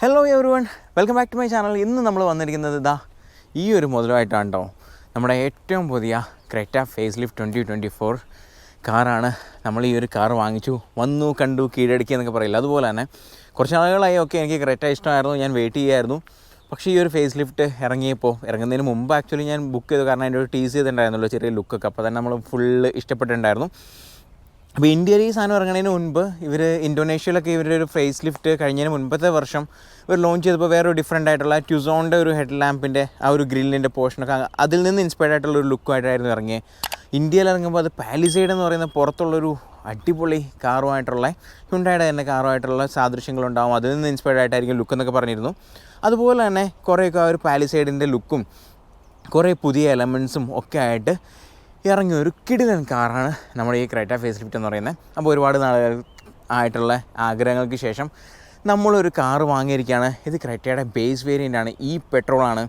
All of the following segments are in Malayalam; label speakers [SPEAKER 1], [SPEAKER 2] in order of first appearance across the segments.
[SPEAKER 1] Hello everyone welcome back to my channel ഇന്ന് നമ്മൾ വന്നിരിക്കുന്നത് ഇതാ ഈ ഒരു മുതലായിട്ടാണ് കേട്ടോ നമ്മുടെ ഏറ്റവും പുതിയ Creta facelift twenty twenty four കാറാണ്. നമ്മൾ ഈ ഒരു കാർ വാങ്ങിച്ചു. വന്നു കണ്ടു കീഴടക്കി എന്നൊക്കെ പറയില്ല? അതുപോലെ തന്നെ കുറച്ച് നാളുകളായി ഒക്കെ എനിക്ക് ക്രെറ്റ ഇഷ്ടമായിരുന്നു. ഞാൻ വെയിറ്റ് ചെയ്യായിരുന്നു. പക്ഷേ ഈ ഒരു ഫേസ് ലിഫ്റ്റ് ഇറങ്ങിയപ്പോൾ ഇറങ്ങുന്നതിന് മുമ്പ് ആക്ച്വലി ഞാൻ ബുക്ക് ചെയ്തു കാരണം അതിന്റെ ഒരു ടീസ് ചെയ്തിട്ടുണ്ടായിരുന്നല്ലോ ചെറിയ ലുക്കൊക്കെ അപ്പോൾ തന്നെ നമ്മൾ ഫുള്ള് ഇഷ്ടപ്പെട്ടിട്ടുണ്ടായിരുന്നു. അപ്പോൾ ഇന്ത്യയിൽ ഈ സാധനം ഇറങ്ങുന്നതിന് മുൻപ് ഇവർ ഇന്തോനേഷ്യയിലൊക്കെ ഇവരുടെ ഒരു ഫേസ് ലിഫ്റ്റ് കഴിഞ്ഞതിന് മുൻപത്തെ വർഷം ഇവർ ലോഞ്ച് ചെയ്തപ്പോൾ വേറെ ഒരു ഡിഫറെന്റ് ആയിട്ടുള്ള ട്യൂസോണിന്റെ ഒരു ഹെഡ് ലാമ്പിന്റെ ആ ഒരു ഗ്രില്ലിന്റെ പോർഷനൊക്കെ അതിൽ നിന്ന് ഇൻസ്പയർഡ് ആയിട്ടുള്ള ഒരു ലുക്കുമായിട്ടായിരുന്നു ഇറങ്ങിയത് ഇന്ത്യയിൽ ഇറങ്ങുമ്പോൾ അത് പാലിസൈഡ് എന്ന് പറയുന്ന പുറത്തുള്ളൊരു അടിപൊളി കാറുമായിട്ടുള്ള ഹുണ്ടായുടെ തന്നെ കാറുമായിട്ടുള്ള സാദൃശ്യങ്ങളുണ്ടാവും അതിൽ നിന്ന് ഇൻസ്പയർഡ് ആയിട്ടായിരിക്കും ലുക്ക് എന്നൊക്കെ പറഞ്ഞിരുന്നു. അതുപോലെ തന്നെ കുറേയൊക്കെ ആ ഒരു പാലിസൈഡിന്റെ ലുക്കും കുറേ പുതിയ എലമെൻസും ഒക്കെ ആയിട്ട് ഇറങ്ങിയ ഒരു കിടിലൻ കാറാണ് നമ്മുടെ ഈ ക്രൈറ്റ ഫേസ് ലിഫ്റ്റ് എന്ന് പറയുന്നത്. അപ്പോൾ ഒരുപാട് നാളുകൾ ആയിട്ടുള്ള ആഗ്രഹങ്ങൾക്ക് ശേഷം നമ്മളൊരു കാറ് വാങ്ങിയിരിക്കുകയാണ്. ഇത് ക്രൈറ്റയുടെ ബേസ് വേരിയന്റ് ആണ് ഈ പെട്രോളാണ്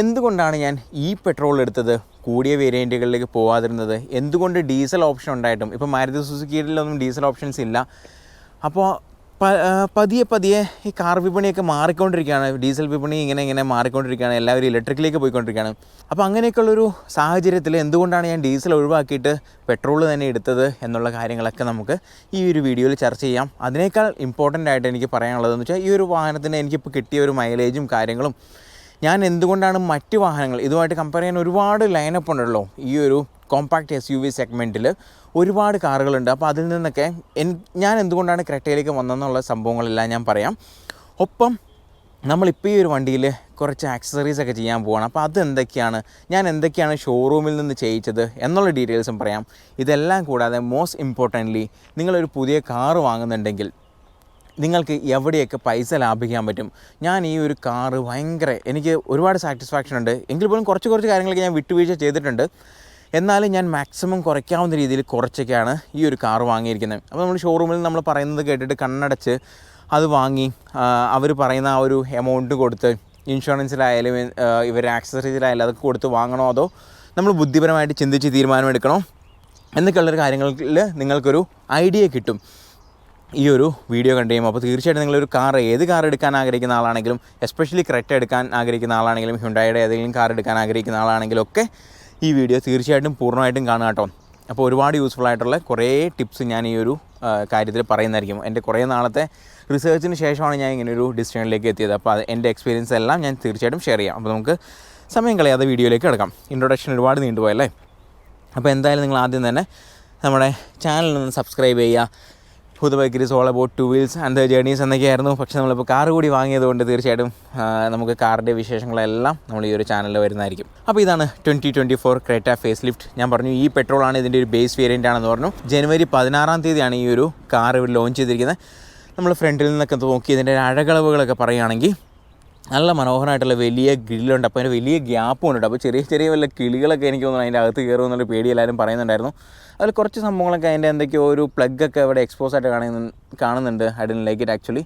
[SPEAKER 1] എന്തുകൊണ്ടാണ് ഞാൻ ഈ പെട്രോൾ എടുത്തത്? കൂടിയ വേരിയന്റുകളിലേക്ക് പോകാതിരുന്നത് എന്തുകൊണ്ട് ഡീസൽ ഓപ്ഷൻ ഉണ്ടായിട്ടും? ഇപ്പോൾ മാരുതി സുസുക്കിയിലൊന്നും ഡീസൽ ഓപ്ഷൻസ് ഇല്ല. അപ്പോൾ പതിയെ പതിയെ ഈ കാർ വിപണിയൊക്കെ മാറിക്കൊണ്ടിരിക്കുകയാണ്. ഡീസൽ വിപണി ഇങ്ങനെ ഇങ്ങനെ മാറിക്കൊണ്ടിരിക്കുകയാണ്. എല്ലാവരും ഇലക്ട്രിക്കിലേക്ക് പോയിക്കൊണ്ടിരിക്കുകയാണ്. അപ്പോൾ അങ്ങനെയൊക്കെയുള്ളൊരു സാഹചര്യത്തിൽ എന്തുകൊണ്ടാണ് ഞാൻ ഡീസൽ ഒഴിവാക്കിയിട്ട് പെട്രോൾ തന്നെ എടുത്തത് എന്നുള്ള കാര്യങ്ങളൊക്കെ നമുക്ക് ഈ ഒരു വീഡിയോയിൽ ചർച്ച ചെയ്യാം. അതിനേക്കാൾ ഇമ്പോർട്ടന്റ് ആയിട്ട് എനിക്ക് പറയാനുള്ളതെന്ന് വെച്ചാൽ ഈ ഒരു വാഹനത്തിന് എനിക്കിപ്പോൾ കിട്ടിയ ഒരു മൈലേജും കാര്യങ്ങളും ഞാൻ എന്തുകൊണ്ടാണ് മറ്റ് വാഹനങ്ങൾ ഇതുമായിട്ട് കമ്പയർ ചെയ്യാൻ ഒരുപാട് ലൈനപ്പ് ഉണ്ടല്ലോ ഈ ഒരു കോമ്പാക്ട് എസ് യു വി സെഗ്മെന്റിൽ ഒരുപാട് കാറുകളുണ്ട്. അപ്പോൾ അതിൽ നിന്നൊക്കെ എൻ ഞാൻ എന്തുകൊണ്ടാണ് ക്രെറ്റയിലേക്ക് വന്നതെന്നുള്ള സംഭവങ്ങളെല്ലാം ഞാൻ പറയാം. ഒപ്പം നമ്മളിപ്പോൾ ഈ ഒരു വണ്ടിയിൽ കുറച്ച് ആക്സസറീസ് ഒക്കെ ചെയ്യാൻ പോവാണ്. അപ്പോൾ അത് എന്തൊക്കെയാണ് ഞാൻ എന്തൊക്കെയാണ് ഷോറൂമിൽ നിന്ന് ചെയ്യിച്ചത് എന്നുള്ള ഡീറ്റെയിൽസും പറയാം. ഇതെല്ലാം കൂടാതെ മോസ്റ്റ് ഇമ്പോർട്ടന്റ്ലി നിങ്ങളൊരു പുതിയ കാറ് വാങ്ങുന്നുണ്ടെങ്കിൽ നിങ്ങൾക്ക് എവിടെയൊക്കെ പൈസ ലാഭിക്കാൻ പറ്റും? ഞാൻ ഈ ഒരു കാറ് ഭയങ്കര എനിക്ക് ഒരുപാട് സാറ്റിസ്ഫാക്ഷൻ ഉണ്ട്. എങ്കിൽ പോലും കുറച്ച് കുറച്ച് കാര്യങ്ങളൊക്കെ ഞാൻ വിട്ടുവീഴ്ച ചെയ്തിട്ടുണ്ട്. എന്നാലും ഞാൻ മാക്സിമം കുറയ്ക്കാവുന്ന രീതിയിൽ കുറച്ചൊക്കെയാണ് ഈ ഒരു കാറ് വാങ്ങിയിരിക്കുന്നത്. അപ്പോൾ നമ്മൾ ഷോറൂമിൽ നമ്മൾ പറയുന്നത് കേട്ടിട്ട് കണ്ണടച്ച് അത് വാങ്ങി അവർ പറയുന്ന ആ ഒരു എമൗണ്ട് കൊടുത്ത് ഇൻഷുറൻസിലായാലും ഇവർ ആക്സസറീസിലായാലും അതൊക്കെ കൊടുത്ത് വാങ്ങണോ അതോ നമ്മൾ ബുദ്ധിപരമായിട്ട് ചിന്തിച്ച് തീരുമാനമെടുക്കണോ എന്നൊക്കെയുള്ളൊരു കാര്യങ്ങളിൽ നിങ്ങൾക്കൊരു ഐഡിയ കിട്ടും ഈ ഒരു വീഡിയോ കണ്ടു കഴിയുമ്പോൾ. അപ്പോൾ തീർച്ചയായിട്ടും നിങ്ങളൊരു കാർ ഏത് കാർ എടുക്കാൻ ആഗ്രഹിക്കുന്ന ആളാണെങ്കിലും എസ്പെഷ്യലി ക്രെറ്റ എടുക്കാൻ ആഗ്രഹിക്കുന്ന ആളാണെങ്കിലും ഹുണ്ടായുടെ ഏതെങ്കിലും കാർ എടുക്കാൻ ആഗ്രഹിക്കുന്ന ആളാണെങ്കിലും ഒക്കെ ഈ വീഡിയോ തീർച്ചയായിട്ടും പൂർണമായിട്ടും കാണുക കേട്ടോ. അപ്പോൾ ഒരുപാട് യൂസ്ഫുൾ ആയിട്ടുള്ള കുറേ ടിപ്സ് ഞാൻ ഈ ഒരു കാര്യത്തിൽ പറയുന്നതായിരിക്കും. എന്റെ കുറേ നാളത്തെ റിസർച്ചിന് ശേഷമാണ് ഞാൻ ഇങ്ങനെ ഒരു ഡിസിഷനിലേക്ക് എത്തിയത്. അപ്പോൾ അത് എന്റെ എക്സ്പീരിയൻസ് എല്ലാം ഞാൻ തീർച്ചയായിട്ടും ഷെയർ ചെയ്യാം. അപ്പോൾ നമുക്ക് സമയം കളയാതെ വീഡിയോയിലേക്ക് കിടക്കാം. ഇൻട്രൊഡക്ഷൻ ഒരുപാട് നീണ്ടുപോയല്ലേ? അപ്പോൾ എന്തായാലും നിങ്ങൾ ആദ്യം തന്നെ നമ്മുടെ ചാനൽ ഒന്ന് സബ്സ്ക്രൈബ് ചെയ്യുക. Who the bike is all about two wheels and the journeys എന്നൊക്കെയായിരുന്നു. പക്ഷേ നമ്മളിപ്പോൾ കാർ കൂടി വാങ്ങിയതുകൊണ്ട് തീർച്ചയായിട്ടും നമുക്ക് കാറിന്റെ വിശേഷങ്ങളെല്ലാം നമ്മൾ ഈ ഒരു ചാനലിൽ വരുന്നതായിരിക്കും. അപ്പോൾ ഇതാണ് twenty twenty four Creta facelift ഞാൻ പറഞ്ഞു ഈ പെട്രോളാണ് ഇതിന്റെ ഒരു ബേസ് വേരിയന്റ് ആണെന്ന് പറഞ്ഞു. ജനുവരി പതിനാറാം തീയതിയാണ് ഈ ഒരു കാർ ലോഞ്ച് ചെയ്തിരിക്കുന്നത്. നമ്മൾ ഫ്രണ്ടിൽ നിന്നൊക്കെ നോക്കി ഇതിന്റെ അഴകളവുകളൊക്കെ പറയുകയാണെങ്കിൽ നല്ല മനോഹരമായിട്ടുള്ള വലിയ ഗ്രില്ലുണ്ട്. അപ്പോൾ അതിന് വലിയ ഗ്യാപ്പും ഉണ്ട് അപ്പോൾ ചെറിയ ചെറിയ വല്ല കിളികളൊക്കെ എനിക്ക് തോന്നുന്നു അതിന്റെ അകത്ത് കയറുമെന്നുള്ള പേടി എല്ലാവരും പറയുന്നുണ്ടായിരുന്നു. അതിൽ കുറച്ച് സംഭവങ്ങളൊക്കെ അതിന്റെ എന്തൊക്കെയോ ഒരു പ്ലഗൊക്കെ ഇവിടെ എക്സ്പോസ് ആയിട്ട് കാണുന്നു കാണുന്നുണ്ട് I don't like it actually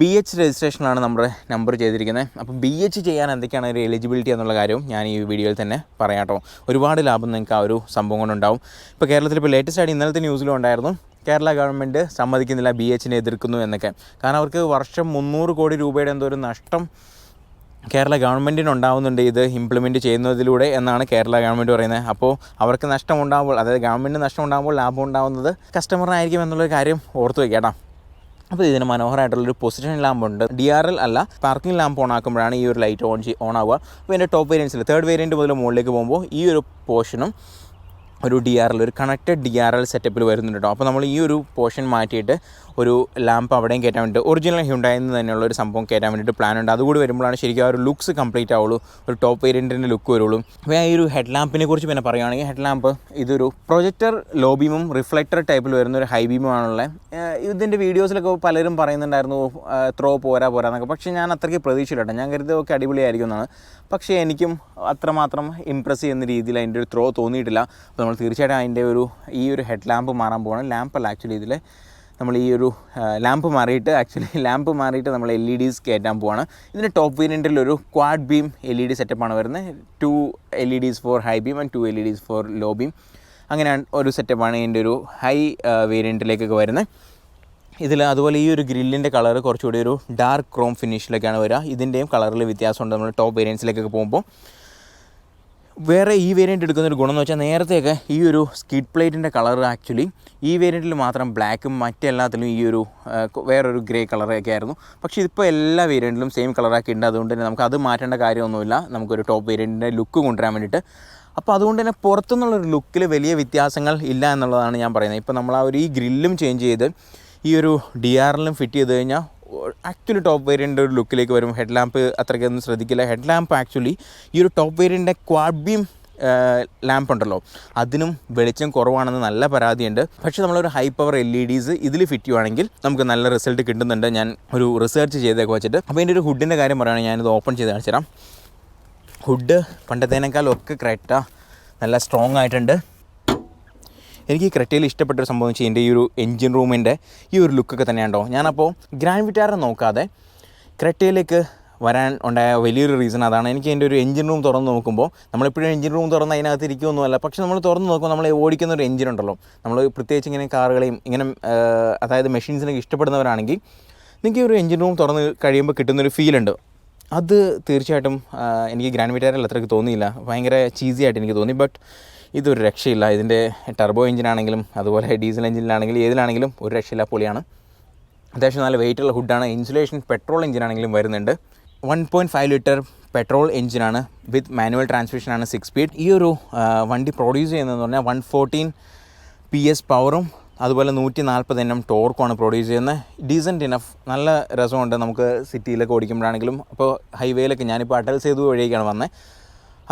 [SPEAKER 1] B H രജിസ്ട്രേഷനാണ് നമ്മുടെ നമ്പർ ചെയ്തിരിക്കുന്നത്. അപ്പോൾ ബി എച്ച് ചെയ്യാൻ എന്തൊക്കെയാണ് ഒരു എലിജിബിലിറ്റി എന്നുള്ള കാര്യവും ഞാൻ ഈ വീഡിയോയിൽ തന്നെ പറയാം കേട്ടോ. ഒരുപാട് ലാഭം നിങ്ങൾക്ക് ആ ഒരു സംഭവം കൊണ്ടുണ്ടാവും. ഇപ്പോൾ കേരളത്തിൽ ഇപ്പോൾ ലേറ്റസ്റ്റ് ആയിട്ട് ഇന്നലത്തെ ന്യൂസിലും ഉണ്ടായിരുന്നു. കേരള ഗവൺമെന്റ് സമ്മതിക്കുന്നില്ല ബി എച്ചിനെ എതിർക്കുന്നു എന്നൊക്കെ. കാരണം അവർക്ക് വർഷം മുന്നൂറ് കോടി രൂപയുടെ എന്തോ ഒരു നഷ്ടം കേരള ഗവൺമെന്റിന് ഉണ്ടാവുന്നുണ്ട് ഇത് ഇംപ്ലിമെന്റ് ചെയ്യുന്നതിലൂടെ എന്നാണ് കേരള ഗവൺമെന്റ് പറയുന്നത്. അപ്പോൾ അവർക്ക് നഷ്ടം ഉണ്ടാകുമ്പോൾ അതായത് ഗവൺമെന്റ് നഷ്ടം ഉണ്ടാകുമ്പോൾ ലാഭം ഉണ്ടാകുന്നത് കസ്റ്റമറിനായിരിക്കും എന്നുള്ളൊരു കാര്യം ഓർത്ത് വയ്ക്കേട്ടാ അപ്പോൾ ഇതിന് മനോഹരമായിട്ടുള്ളൊരു പൊസിഷൻ ലാമ്പ് ഉണ്ട്. ഡി ആർ എൽ അല്ല പാർക്കിംഗ് ലാമ്പ് ഓൺ ആക്കുമ്പോഴാണ് ഈ ഒരു ലൈറ്റ് ഓൺ ഓൺ ആവുക. അപ്പോൾ ഇതിന്റെ ടോപ്പ് വേരിയൻസിൽ തേർഡ് വേരിയന്റ് മുതൽ മുകളിലേക്ക് പോകുമ്പോൾ ഈ ഒരു പോർഷനും ഒരു ഡി ആർ എൽ ഒരു കണക്റ്റഡ് ഡി ആർ എൽ സെറ്റപ്പിൽ വരുന്നുണ്ട് കേട്ടോ അപ്പോൾ നമ്മൾ ഈ ഒരു പോർഷൻ മാറ്റിയിട്ട് ഒരു ലാമ്പ് അവിടെയും കയറ്റാൻ വേണ്ടിയിട്ട് ഒറിജിനൽ ഹ്യുണ്ടായിൽ നിന്ന് തന്നെയുള്ള ഒരു സംഭവം കയറ്റാൻ വേണ്ടിയിട്ട് പ്ലാൻ ഉണ്ട്. അതുകൂടി വരുമ്പോഴാണ് ശരിക്കും ആ ഒരു ലുക്സ് കംപ്ലീറ്റ് ആവുള്ളൂ. ഒരു ടോപ്പ് വേരിയന്റിന്റെ ലുക്ക് വരുള്ളൂ. അപ്പോൾ ഈ ഒരു ഹെഡ് ലാമ്പിനെ കുറിച്ച് പിന്നെ പറയുകയാണെങ്കിൽ ഹെഡ് ലാമ്പ് ഇതൊരു പ്രൊജക്ടർ ലോ ബീമും റിഫ്ലക്ടർ ടൈപ്പിൽ വരുന്ന ഒരു ഹൈ ബീമുമാണുള്ളത് ഇതിന്റെ വീഡിയോസിലൊക്കെ പലരും പറയുന്നുണ്ടായിരുന്നു ത്രോ പോരാ പോരാ എന്നൊക്കെ. പക്ഷേ ഞാൻ അത്രയ്ക്ക് പ്രതീക്ഷയില്ല ഞാൻ കരുതി ഒക്കെ അടിപൊളിയായിരിക്കും എന്നാണ്. പക്ഷേ എനിക്കും അത്രമാത്രം ഇമ്പ്രസ് ചെയ്യുന്ന രീതിയിൽ അതിന്റെ ഒരു ത്രോ തോന്നിയിട്ടില്ല. അപ്പോൾ നമ്മൾ തീർച്ചയായിട്ടും അതിന്റെ ഒരു ഈ ഒരു ഹെഡ് ലാമ്പ് മാറാൻ പോകണം ലാമ്പല്ല ആക്ച്വലി ഇതിൽ നമ്മൾ ഈ ഒരു ലാമ്പ് മാറിയിട്ട് ആക്ച്വലി ലാമ്പ് മാറിയിട്ട് നമ്മൾ എൽ ഇ ഡീസ് കയറ്റാൻ പോവാണ്. ഇതിന്റെ ടോപ്പ് വേരിയന്റിൽ ഒരു quad beam L E D സെറ്റപ്പാണ് വരുന്നത്. Two L E Ds for high beam and two L E Ds for low beam അങ്ങനെയാണ് ഒരു സെറ്റപ്പാണ് ഇതിന്റെ ഒരു ഹൈ വേരിയന്റിലേക്കൊക്കെ വരുന്നത്. ഇതിൽ അതുപോലെ ഈ ഒരു ഗ്രില്ലിന്റെ കളർ കുറച്ചുകൂടി ഒരു ഡാർക്ക് ക്രോം ഫിനിഷിലൊക്കെയാണ് വരിക. ഇതിന്റെയും കളറിൽ വ്യത്യാസമുണ്ട്. നമ്മൾ ടോപ്പ് വേരിയൻസിലേക്കൊക്കെ പോകുമ്പോൾ. വേറെ ഈ വേരിയന്റ് എടുക്കുന്ന ഒരു ഗുണം എന്ന് വെച്ചാൽ നേരത്തെയൊക്കെ ഈ ഒരു സ്കിഡ് പ്ലേറ്റിന്റെ കളർ ആക്ച്വലി ഈ വേരിയന്റിൽ മാത്രം ബ്ലാക്കും മറ്റെല്ലാത്തിലും ഈ ഒരു വേറൊരു ഗ്രേ കളറൊക്കെ ആയിരുന്നു. പക്ഷേ ഇതിപ്പോൾ എല്ലാ വേരിയന്റിലും സെയിം കളറാക്കി ഉണ്ട് അതുകൊണ്ട് തന്നെ നമുക്ക് അത് മാറ്റേണ്ട കാര്യമൊന്നുമില്ല. നമുക്കൊരു ടോപ്പ് വേരിയന്റിന്റെ ലുക്ക് കൊണ്ടുവരാൻ വേണ്ടിയിട്ട്. അപ്പോൾ അതുകൊണ്ട് തന്നെ പുറത്തുനിന്നുള്ളൊരു ലുക്കിൽ വലിയ വ്യത്യാസങ്ങൾ ഇല്ല എന്നുള്ളതാണ് ഞാൻ പറയുന്നത്. ഇപ്പോൾ നമ്മൾ ആ ഒരു ഈ ഗ്രില്ലും ചേഞ്ച് ചെയ്ത് ഈ ഒരു ഡി ആറിലും ഫിറ്റ് ചെയ്ത് കഴിഞ്ഞാൽ ആക്ച്വലി ടോപ്പ് വേരിയന്റെ ഒരു ലുക്കിലേക്ക് വരും. ഹെഡ് ലാമ്പ് അത്രയ്ക്കൊന്നും ശ്രദ്ധിക്കില്ല. ഹെഡ് ലാമ്പ് ആക്ച്വലി ഈ ഒരു ടോപ്പ് വേരിയന്റെ ക്വാഡ്ബീം ലാമ്പ് ഉണ്ടല്ലോ. അതിനും വെളിച്ചം കുറവാണെന്ന് നല്ല പരാതിയുണ്ട്. പക്ഷേ നമ്മളൊരു high power L E Ds ഇതിൽ ഫിറ്റ് ചെയ്യുവാണെങ്കിൽ നമുക്ക് നല്ല റിസൾട്ട് കിട്ടുന്നുണ്ട്. ഞാൻ ഒരു റിസർച്ച് ചെയ്തേക്ക് വെച്ചിട്ട്. അപ്പോൾ എന്റെ ഒരു ഹുഡിന്റെ കാര്യം പറയുകയാണെങ്കിൽ ഞാനിത് ഓപ്പൺ ചെയ്ത് കാണിച്ചു തരാം. ഹുഡ് പണ്ടത്തേനേക്കാളൊക്കെ ക്രെറ്റ നല്ല സ്ട്രോങ് ആയിട്ടുണ്ട്. എനിക്ക് ഈ ക്രെറ്റയിൽ ഇഷ്ടപ്പെട്ട ഒരു സംഭവം വെച്ചാൽ എന്റെ ഈ ഒരു എൻജിൻ റൂമിന്റെ ഈ ഒരു ലുക്കൊക്കെ തന്നെയാണോ ഞാനപ്പോൾ ഗ്രാൻഡ് വിറ്റാറെ നോക്കാതെ ക്രെറ്റയിലേക്ക് വരാൻ ഉണ്ടായ വലിയൊരു റീസൺ അതാണ്. എനിക്ക് എന്റെ ഒരു എഞ്ചിൻ റൂം തുറന്ന് നോക്കുമ്പോൾ നമ്മളെപ്പോഴും എഞ്ചിൻ റൂം തുറന്ന് അതിനകത്ത് ഇരിക്കുമൊന്നുമല്ല പക്ഷേ നമ്മൾ തുറന്ന് നോക്കുമ്പോൾ നമ്മൾ ഓടിക്കുന്ന ഒരു എഞ്ചിൻ ഉണ്ടല്ലോ. നമ്മൾ പ്രത്യേകിച്ച് ഇങ്ങനെ കാറുകളെയും ഇങ്ങനെ അതായത് മെഷീൻസിനൊക്കെ ഇഷ്ടപ്പെടുന്നവരാണെങ്കിൽ നിങ്ങൾക്ക് ഒരു എഞ്ചിൻ റൂം തുറന്ന് കഴിയുമ്പോൾ കിട്ടുന്നൊരു ഫീലുണ്ട് അത് തീർച്ചയായിട്ടും എനിക്ക് ഗ്രാൻഡ് വിറ്റാറിൽ അത്രയ്ക്ക് തോന്നിയില്ല. ഭയങ്കര ചീസിയായിട്ട് എനിക്ക് തോന്നി. ബട്ട് ഇതൊരു രക്ഷയില്ല. ഇതിന്റെ ടർബോ എഞ്ചിനാണെങ്കിലും അതുപോലെ ഡീസൽ എഞ്ചിനിലാണെങ്കിലും ഏതിലാണെങ്കിലും ഒരു രക്ഷയില്ല പൊളിയാണ് അത്യാവശ്യം നല്ല വെയിറ്റുള്ള ഹുഡാണ് ഇൻസുലേഷൻ പെട്രോൾ എഞ്ചിനാണെങ്കിലും വരുന്നുണ്ട്. One point five litre petrol എഞ്ചിനാണ് വിത്ത് മാനുവൽ ട്രാൻസ്മിഷനാണ് സിക്സ് സ്പീഡ് ഈ ഒരു വണ്ടി പ്രൊഡ്യൂസ് ചെയ്യുന്നതെന്ന് പറഞ്ഞാൽ വൺ ഫോർട്ടീൻ പി എസ് പവറും അതുപോലെ നൂറ്റി നാൽപ്പത് എണ്ണം ടോർക്കുമാണ് പ്രൊഡ്യൂസ് ചെയ്യുന്നത്. ഡീസന്റ് ഇനഫ് നല്ല രസമുണ്ട് നമുക്ക് സിറ്റിയിലൊക്കെ ഓടിക്കുമ്പോഴാണെങ്കിലും. അപ്പോൾ ഹൈവേയിലൊക്കെ ഞാനിപ്പോൾ അടൽ സേതു വഴിയൊക്കെയാണ് വന്നത്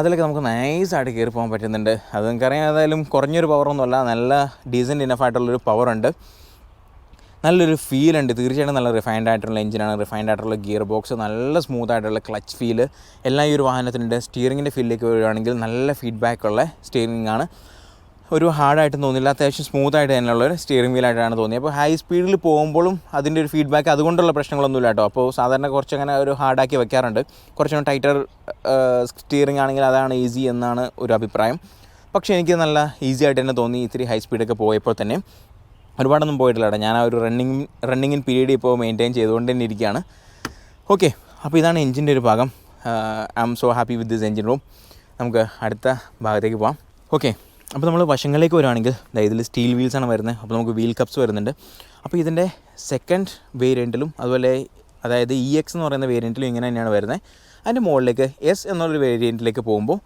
[SPEAKER 1] അതിലൊക്കെ നമുക്ക് നൈസായിട്ട് കയറി പോകാൻ പറ്റുന്നുണ്ട്. അത് നിങ്ങൾക്കറിയാം ഏതായാലും കുറഞ്ഞൊരു പവറൊന്നുമല്ല നല്ല ഡീസന്റ് ഇനഫായിട്ടുള്ളൊരു പവറുണ്ട് നല്ലൊരു ഫീൽ ഉണ്ട്. തീർച്ചയായിട്ടും നല്ല റിഫൈൻഡ് ആയിട്ടുള്ള എഞ്ചിനാണ് റിഫൈൻഡ് ആയിട്ടുള്ള ഗിയർ ബോക്സ് നല്ല സ്മൂത്ത് ആയിട്ടുള്ള ക്ലച്ച് ഫീൽ എല്ലാം ഈ ഒരു വാഹനത്തിനുണ്ട്. സ്റ്റിയറിങ്ങിന്റെ ഫീലിലേക്ക് വരികയാണെങ്കിൽ നല്ല ഫീഡ്ബാക്ക് ഉള്ള സ്റ്റിയറിംഗ് ആണ്. ഒരു ഹാർഡായിട്ട് തോന്നില്ല അത്യാവശ്യം സ്മൂത്ത് ആയിട്ട് തന്നെയുള്ള ഒരു സ്റ്റിയറിംഗ് വീലായിട്ടാണ് തോന്നിയത്. അപ്പോൾ ഹൈ സ്പീഡിൽ പോകുമ്പോഴും അതിന്റെ ഒരു ഫീഡ്ബാക്ക് അതുകൊണ്ടുള്ള പ്രശ്നങ്ങളൊന്നുമില്ല കേട്ടോ. അപ്പോൾ സാധാരണ കുറച്ച് അങ്ങനെ ഒരു ഹാർഡാക്കി വെക്കാറുണ്ട്. കുറച്ചും ടൈറ്റർ സ്റ്റിയറിംഗ് ആണെങ്കിൽ അതാണ് ഈസി എന്നാണ് ഒരു അഭിപ്രായം. പക്ഷേ എനിക്ക് നല്ല ഈസി ആയിട്ട് തന്നെ തോന്നി ഇത്തിരി ഹൈ സ്പീഡൊക്കെ പോയപ്പോൾ തന്നെ. ഒരുപാടൊന്നും പോയിട്ടില്ല ഞാൻ ആ ഒരു റണ്ണിങ് റണ്ണിങ്ങിൻ പീരീഡ് ഇപ്പോൾ മെയിന്റെയിൻ ചെയ്തുകൊണ്ട് തന്നെ ഇരിക്കുകയാണ്. ഓക്കെ അപ്പോൾ ഇതാണ് എഞ്ചിന്റെ ഒരു ഭാഗം. I am so happy with this engine room നമുക്ക് അടുത്ത ഭാഗത്തേക്ക് പോകാം ഓക്കെ അപ്പോൾ നമ്മൾ വശങ്ങളിലേക്ക് വരുവാണെങ്കിൽ ഇതിൽ സ്റ്റീൽ വീൽസാണ് വരുന്നത്. അപ്പോൾ നമുക്ക് വീൽ കപ്സ് വരുന്നുണ്ട്. അപ്പോൾ ഇതിന്റെ സെക്കൻഡ് വേരിയന്റിലും അതുപോലെ അതായത് ഇ എക്സ് എന്ന് പറയുന്ന വേരിയന്റിലും ഇങ്ങനെ തന്നെയാണ് വരുന്നത്. അതിന്റെ മുകളിലേക്ക് എസ് എന്നുള്ളൊരു വേരിയന്റിലേക്ക് പോകുമ്പോൾ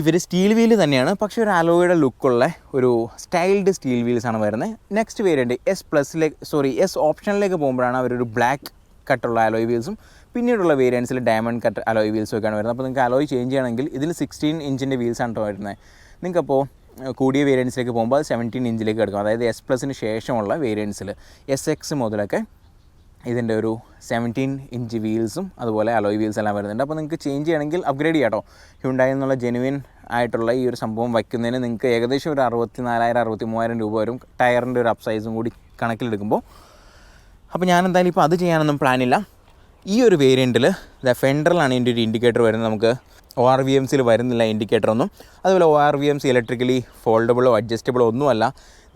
[SPEAKER 1] ഇവർ സ്റ്റീൽ വീൽ തന്നെയാണ്. പക്ഷേ ഒരു അലോയുടെ ലുക്കുള്ള ഒരു സ്റ്റൈൽഡ് സ്റ്റീൽ വീൽസാണ് വരുന്നത്. നെക്സ്റ്റ് വേരിയന്റ് എസ് പ്ലസിലേക്ക് സോറി എസ് ഓപ്ഷനിലേക്ക് പോകുമ്പോഴാണ് അവരൊരു ബ്ലാക്ക് കട്ടുള്ള അലോയ് വീൽസും പിന്നീടുള്ള വേരിയൻസിൽ ഡയമണ്ട് കട്ട് അലോയ് വീൽസും ഒക്കെയാണ് വരുന്നത്. അപ്പോൾ നിങ്ങൾക്ക് അലോയ് ചേഞ്ച് ചെയ്യണമെങ്കിൽ ഇതിൽ സിക്സ്റ്റീൻ ഇഞ്ചിന്റെ വീൽസാണ് വരുന്നത്. നിങ്ങൾക്കപ്പോൾ കൂടിയ വേരിയൻസിലേക്ക് പോകുമ്പോൾ അത് സെവന്റീൻ ഇഞ്ചിലേക്ക് എടുക്കും അതായത് എസ് പ്ലസിന് ശേഷമുള്ള വേരിയൻസിൽ എസ് എക്സ് മുതലൊക്കെ ഇതിന്റെ ഒരു സെവന്റീൻ ഇഞ്ച് വീൽസും അതുപോലെ അലോയ് വീൽസ് എല്ലാം വരുന്നുണ്ട്. അപ്പോൾ നിങ്ങൾക്ക് ചേഞ്ച് ചെയ്യണമെങ്കിൽ അപ്ഗ്രേഡ് ചെയ്യാം കേട്ടോ ഹ്യുണ്ടായി എന്നുള്ള ജെനുവിൻ ആയിട്ടുള്ള ഈ ഒരു സംഭവം വയ്ക്കുന്നതിന് നിങ്ങൾക്ക് ഏകദേശം ഒരു അറുപത്തി നാലായിരം അറുപത്തി മൂവായിരം രൂപ വരും ടയറിന്റെ ഒരു അപ്സൈസും കൂടി കണക്കിലെടുക്കുമ്പോൾ. അപ്പോൾ ഞാൻ എന്തായാലും ഇപ്പോൾ അത് ചെയ്യാനൊന്നും പ്ലാനില്ല ഈ ഒരു വേരിയന്റിൽ ദ ഫെൻഡറിലാണ് ഇതിന്റെ ഒരു ഇൻഡിക്കേറ്റർ വരുന്നത്. നമുക്ക് ഒ ആർ വി എം സിയിൽ വരുന്നില്ല ഇൻഡിക്കേറ്റർ ഒന്നും. അതുപോലെ O R V M C electrically ഫോൾഡബിളോ അഡ്ജസ്റ്റബിളോ ഒന്നുമല്ല.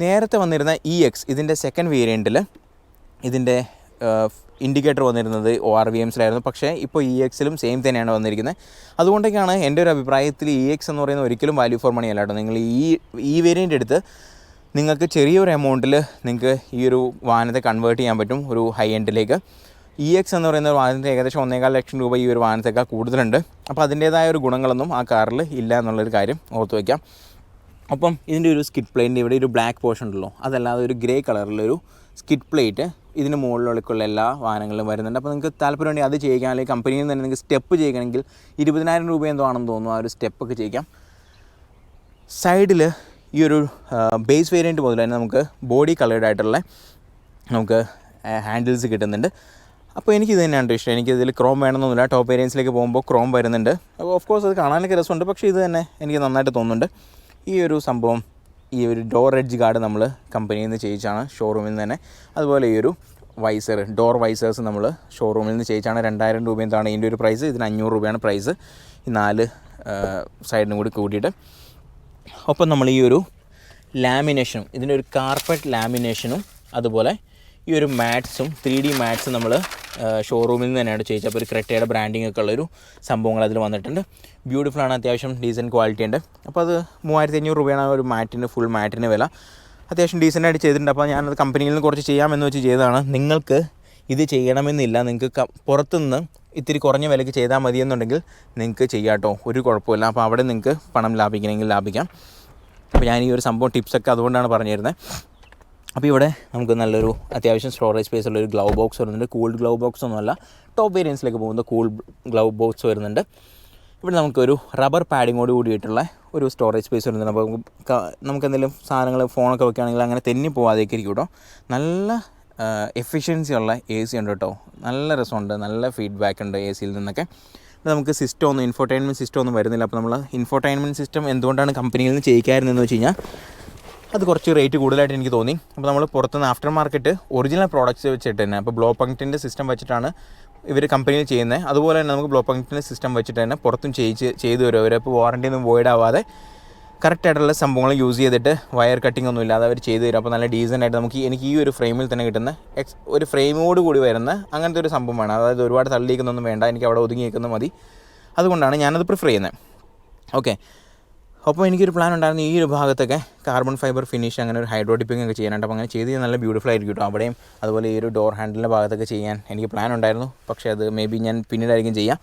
[SPEAKER 1] നേരത്തെ വന്നിരുന്ന ഇ എക്സ് ഇതിന്റെ സെക്കൻഡ് വേരിയന്റിൽ ഇതിന്റെ ഇൻഡിക്കേറ്റർ വന്നിരുന്നത് ഒ ആർ വി എംസിലായിരുന്നു പക്ഷേ ഇപ്പോൾ ഇ എക്സിലും സെയിം തന്നെയാണ് വന്നിരിക്കുന്നത്. അതുകൊണ്ടൊക്കെയാണ് എന്റെ ഒരു അഭിപ്രായത്തിൽ ഇ എക്സ് എന്ന് പറയുന്നത് ഒരിക്കലും വാല്യൂ ഫോർ മണി അല്ല കേട്ടോ നിങ്ങൾ ഈ ഈ വേരിയന്റ് എടുത്ത് നിങ്ങൾക്ക് ചെറിയൊരു എമൗണ്ടിൽ നിങ്ങൾക്ക് ഈ ഒരു വാഹനത്തെ കൺവേർട്ട് ചെയ്യാൻ പറ്റും ഒരു ഹൈ എൻഡിലേക്ക് ഇ എക്സ് എന്ന് പറയുന്ന ഒരു വാഹനത്തിന് ഏകദേശം ഒന്നേകാൽ ലക്ഷം രൂപ ഈ ഒരു വാഹനത്തേക്കാൾ കൂടുതലുണ്ട്. അപ്പോൾ അതിന്റേതായ ഒരു ഗുണങ്ങളൊന്നും ആ കാറിൽ ഇല്ല എന്നുള്ളൊരു കാര്യം ഓർത്ത് വയ്ക്കാം അപ്പം ഇതിന്റെ ഒരു സ്കിഡ് പ്ലേറ്റിന്റെ ഇവിടെ ഒരു ബ്ലാക്ക് പോർഷൻ ഉണ്ടല്ലോ. അതല്ലാതെ ഒരു ഗ്രേ കളറിലൊരു സ്കിഡ് പ്ലേറ്റ് ഇതിന് മുകളിലുള്ള എല്ലാ വാഹനങ്ങളിലും വരുന്നുണ്ട്. അപ്പോൾ നിങ്ങൾക്ക് താല്പര്യമുണ്ടെങ്കിൽ അത് ചെയ്യിക്കാം. അല്ലെങ്കിൽ കമ്പനിയിൽ നിന്ന് തന്നെ നിങ്ങൾക്ക് സ്റ്റെപ്പ് ചെയ്യണമെങ്കിൽ ഇരുപതിനായിരം രൂപ എന്തോ ആണെന്ന് തോന്നുന്നു. ആ ഒരു സ്റ്റെപ്പൊക്കെ ചെയ്യിക്കാം. സൈഡിൽ ഈ ഒരു ബേസ് വേരിയന്റ് മുതൽ തന്നെ നമുക്ക് ബോഡി കളേർഡ് ആയിട്ടുള്ള നമുക്ക് ഹാൻഡിൽസ് കിട്ടുന്നുണ്ട്. അപ്പോൾ എനിക്ക് ഇത് തന്നെയാണ് ഇഷ്ടം. എനിക്ക് ഇതിൽ ക്രോം വേണമെന്നൊന്നുമില്ല. ടോപ്പ് ഏരിയൻസിലേക്ക് പോകുമ്പോൾ ക്രോം വരുന്നുണ്ട്. അപ്പോൾ ഓഫ് കോഴ്സ് അത് കാണാനൊക്കെ രസമുണ്ട്. പക്ഷേ ഇത് തന്നെ എനിക്ക് നന്നായിട്ട് തോന്നുന്നുണ്ട്. ഈ ഒരു സംഭവം ഈ ഒരു ഡോർ എഡ്ജ് ഗാർഡ് നമ്മൾ കമ്പനിയിൽ നിന്ന് ചെയ്യിച്ചാണ് ഷോറൂമിൽ നിന്ന് തന്നെ. അതുപോലെ ഈ ഒരു വൈസർ ഡോർ വൈസേഴ്സ് നമ്മൾ ഷോറൂമിൽ നിന്ന് ചെയ്യിച്ചാണ് രണ്ടായിരം രൂപ എന്താണ് ഇതിന്റെ ഒരു പ്രൈസ് ഇതിന് അഞ്ഞൂറ് രൂപയാണ് പ്രൈസ് ഈ നാല് സൈഡിനും കൂടി കൂട്ടിയിട്ട്. ഒപ്പം നമ്മൾ ഈ ഒരു ലാമിനേഷനും ഇതിന്റെ ഒരു കാർപ്പറ്റ് ലാമിനേഷനും അതുപോലെ ഈ ഒരു മാറ്റ്സും ത്രീ ഡി മാറ്റ്സും നമ്മൾ ഷോറൂമിൽ നിന്ന് തന്നെയാണ് ചോദിച്ചത് അപ്പോൾ ഒരു ക്രെറ്റയുടെ ബ്രാൻഡിങ് ഒക്കെ ഉള്ളൊരു സംഭവങ്ങൾ അതിൽ വന്നിട്ടുണ്ട്. ബ്യൂട്ടിഫുൾ ആണ് അത്യാവശ്യം ഡീസന്റ് ക്വാളിറ്റി ഉണ്ട്. അപ്പോൾ അത് മൂവായിരത്തി അഞ്ഞൂറ് രൂപയാണ് ഒരു മാറ്റിന് ഫുൾ മാറ്റിന് വില. അത്യാവശ്യം ഡീസന്റ് ആയിട്ട് ചെയ്തിട്ടുണ്ട്. അപ്പോൾ ഞാനത് കമ്പനിയിൽ നിന്ന് കുറച്ച് ചെയ്യാമെന്ന് വെച്ച് ചെയ്തതാണ്. നിങ്ങൾക്ക് ഇത് ചെയ്യണമെന്നില്ല. നിങ്ങൾക്ക് പുറത്തുനിന്ന് ഇത്തിരി കുറഞ്ഞ വിലയ്ക്ക് ചെയ്താൽ മതി എന്നുണ്ടെങ്കിൽ നിങ്ങൾക്ക് ചെയ്യാട്ടോ ഒരു കുഴപ്പമില്ല. അപ്പോൾ അവിടെ നിങ്ങൾക്ക് പണം ലാഭിക്കണമെങ്കിൽ ലാഭിക്കാം. അപ്പോൾ ഞാൻ ഈ ഒരു സംഭവം ടിപ്സൊക്കെ അതുകൊണ്ടാണ് പറഞ്ഞു തരുന്നത് അപ്പോൾ ഇവിടെ നമുക്ക് നല്ലൊരു അത്യാവശ്യം സ്റ്റോറേജ് സ്പേസ് ഉള്ള ഒരു ഗ്ലൗ ബോക്സ് വരുന്നുണ്ട്. കൂൾഡ് ഗ്ലൗ ബോക്സ് ഒന്നുമല്ല ടോപ്പ് വേരിയൻസിലേക്ക് പോകുന്ന കൂൾ ഗ്ലൗ ബോക്സ് വരുന്നുണ്ട്. ഇവിടെ നമുക്കൊരു റബ്ബർ പാഡിങ്ങോട് കൂടിയിട്ടുള്ള ഒരു സ്റ്റോറേജ് സ്പേസ് വരുന്നുണ്ട്. അപ്പോൾ നമുക്ക് എന്തെങ്കിലും സാധനങ്ങൾ ഫോണൊക്കെ വെക്കുകയാണെങ്കിൽ അങ്ങനെ തെന്നി പോവാതേക്ക് ഇരിക്കും കേട്ടോ. നല്ല എഫിഷ്യൻസി ഉള്ള എ സി ഉണ്ട് കേട്ടോ. നല്ല രസമുണ്ട് നല്ല ഫീഡ്ബാക്ക് ഉണ്ട് എ സിയിൽ നിന്നൊക്കെ. നമുക്ക് സിസ്റ്റം ഒന്നും ഇൻഫോർടൈൻമെന്റ് സിസ്റ്റം ഒന്നും വരുന്നില്ല. അപ്പോൾ നമ്മൾ ഇൻഫോർടൈൻമെന്റ് സിസ്റ്റം എന്തുകൊണ്ടാണ് കമ്പനിയിൽ നിന്ന് ചെയ്യിക്കാറുണ്ടെന്ന് വെച്ച് കഴിഞ്ഞാൽ അത് കുറച്ച് റേറ്റ് കൂടുതലായിട്ട് എനിക്ക് തോന്നി. അപ്പോൾ നമ്മൾ പുറത്തുനിന്ന് ആഫ്റ്റർ മാർക്കറ്റ് ഒറിജിനൽ പ്രോഡക്റ്റ്സ് വെച്ചിട്ട് തന്നെ അപ്പോൾ ബ്ലോ പങ്ക്റ്റിന്റെ സിസ്റ്റം വെച്ചിട്ടാണ് ഇവർ കമ്പനിയിൽ ചെയ്യുന്നത്. അതുപോലെ തന്നെ നമുക്ക് ബ്ലോ പങ്ക്റ്റിന്റെ സിസ്റ്റം വെച്ചിട്ട് തന്നെ പുറത്തും ചെയ്യിച്ച് ചെയ്തു വരും. അവർ അപ്പോൾ വാറണ്ടി ഒന്നും വോയിഡ് ആവാതെ കറക്റ്റായിട്ടുള്ള സംഭവങ്ങൾ യൂസ് ചെയ്തിട്ട് വയർ കട്ടിംഗ് ഒന്നും ഇല്ലാതെ അവർ ചെയ്തു തരും. അപ്പോൾ നല്ല ഡീസന്റ് ആയിട്ട് നമുക്ക് എനിക്ക് ഈ ഒരു ഫ്രെയിമിൽ തന്നെ കിട്ടുന്ന എക്സ് ഒരു ഫ്രെയിമോട് കൂടി വരുന്ന അങ്ങനത്തെ ഒരു സംഭവം വേണം. അതായത് ഒരുപാട് തള്ളിയിക്കുന്നൊന്നും വേണ്ട. എനിക്ക് അവിടെ ഒതുങ്ങി നിൽക്കുന്നത് മതി. അതുകൊണ്ടാണ് ഞാനത് പ്രിഫർ ചെയ്യുന്നത്. ഓക്കെ അപ്പോൾ എനിക്കൊരു പ്ലാൻ ഉണ്ടായിരുന്നു ഈ ഒരു ഭാഗത്തൊക്കെ കാർബൺ ഫൈബർ ഫിനിഷ് അങ്ങനെ ഒരു ഹൈഡ്രോ ഡിപ്പിംഗ് ഒക്കെ ചെയ്യാനായിട്ട്. അപ്പോൾ അങ്ങനെ ചെയ്ത് നല്ല ബ്യൂട്ടിഫുൾ ആയിരിക്കും കേട്ടോ. അവിടെയും അതുപോലെ ഈ ഒരു ഡോർ ഹാൻഡിലിന്റെ ഭാഗത്തൊക്കെ ചെയ്യാൻ എനിക്ക് പ്ലാൻ ഉണ്ടായിരുന്നു. പക്ഷേ അത് മേ ബി ഞാൻ പിന്നീടായിരിക്കും ചെയ്യാം.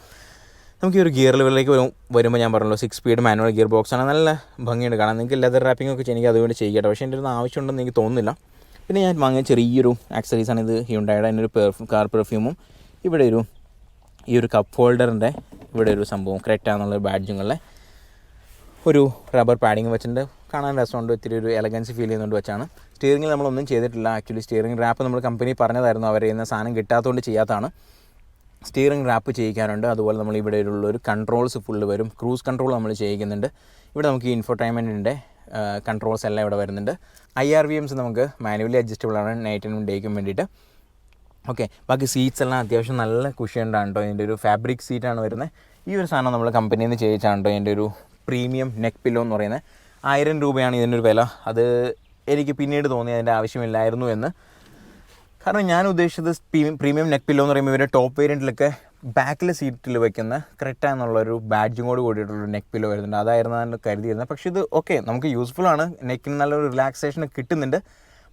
[SPEAKER 1] നമുക്ക് ഈ ഒരു ഗിയർ ലെവലിലേക്ക് വരും വരുമ്പോൾ ഞാൻ പറഞ്ഞല്ലോ six speed manual gear box ആണ്. നല്ല ഭംഗിയുണ്ട് കാണാൻ. നിങ്ങൾക്ക് ലെതർ റാപ്പിംഗ് ഒക്കെ എനിക്ക് അതുകൊണ്ട് ചെയ്യട്ടെ പക്ഷേ എന്റെ ഒരു ആവശ്യമുണ്ടെന്ന് എനിക്ക് തോന്നുന്നില്ല. പിന്നെ ഞാൻ വാങ്ങിയ ചെറിയൊരു ആക്സറീസ് ആണ് ഇത്. ഹ്യുണ്ടായുടെ അതിന്റെ ഒരു പെർഫ്യൂം കാർ പെർഫ്യൂമും ഇവിടെ ഒരു ഈ ഒരു കപ്പ് ഹോൾഡറിന്റെ ഇവിടെ ഒരു സംഭവം. ക്രെറ്റ എന്നുള്ള ബാഡ്ജുകളിലെ ഒരു റബ്ബർ പാഡിങ് വെച്ചിട്ടുണ്ട്. കാണാൻ രസമുണ്ട്. ഇത്തിരി ഒരു എലഗൻസ് ഫീൽ ചെയ്യുന്നുണ്ട് വെച്ചാണ്. സ്റ്റിയറിംഗിൽ നമ്മളൊന്നും ചെയ്തിട്ടില്ല. ആക്ച്വലി സ്റ്റിയറിംഗ് റാപ്പ് നമ്മൾ കമ്പനി പറഞ്ഞതായിരുന്നു. അവരെ ഇന്ന് സാധനം കിട്ടാത്തതുകൊണ്ട് ചെയ്യാത്തതാണ് സ്റ്റിയറിംഗ് റാപ്പ് ചെയ്യിക്കാനുണ്ട്. അതുപോലെ നമ്മൾ ഇവിടെ ഉള്ള ഒരു കൺട്രോൾസ് ഫുള്ള് വരും. ക്രൂസ് കൺട്രോൾ നമ്മൾ ചെയ്യിക്കുന്നുണ്ട്. ഇവിടെ നമുക്ക് ഇൻഫോർടൈൻമെന്റിന്റെ കൺട്രോൾസ് എല്ലാം ഇവിടെ വരുന്നുണ്ട്. ഐ ആർ വി എംസ് നമുക്ക് മാനുവലി അഡ്ജസ്റ്റബിൾ ആണ്. നൈറ്റിനും ഡേക്കും വേണ്ടിയിട്ട്. ഓക്കെ ബാക്കി സീറ്റ്സ് എല്ലാം അത്യാവശ്യം നല്ല കുഷ്യണ്ടാണ് കേട്ടോ ഇതിന്റെ ഒരു ഫാബ്രിക് സീറ്റാണ് വരുന്നത്. ഈ ഒരു സാധനം നമ്മൾ കമ്പനിയിൽ നിന്ന് ചെയ്യിച്ചാണ് കേട്ടോ ഇതിന്റെ ഒരു പ്രീമിയം നെക്ക് പില്ലോ എന്ന് പറയുന്നത് ആയിരം രൂപയാണ് ഇതിന്റെ ഒരു വില. അത് എനിക്ക് പിന്നീട് തോന്നി അതിന്റെ ആവശ്യമില്ലായിരുന്നു എന്ന്. കാരണം ഞാൻ ഉദ്ദേശിച്ചത് പ്രീമിയം നെക്ക് പില്ലോ എന്ന് പറയുമ്പോൾ ഇവരുടെ ടോപ്പ് വേരിയന്റിലൊക്കെ ബാക്കിലെ സീറ്റിൽ വെക്കുന്ന ക്രെറ്റ എന്നുള്ളൊരു ബാഡ്ജും കൂടി കൂടിയിട്ടുള്ള നെക്ക് പില്ലോ വരുന്നുണ്ട്. അതായിരുന്നു കരുതിയിരുന്നത്. പക്ഷേ ഇത് ഓക്കെ നമുക്ക് യൂസ്ഫുൾ ആണ്. നെക്കിന് നല്ലൊരു റിലാക്സേഷൻ കിട്ടുന്നുണ്ട്.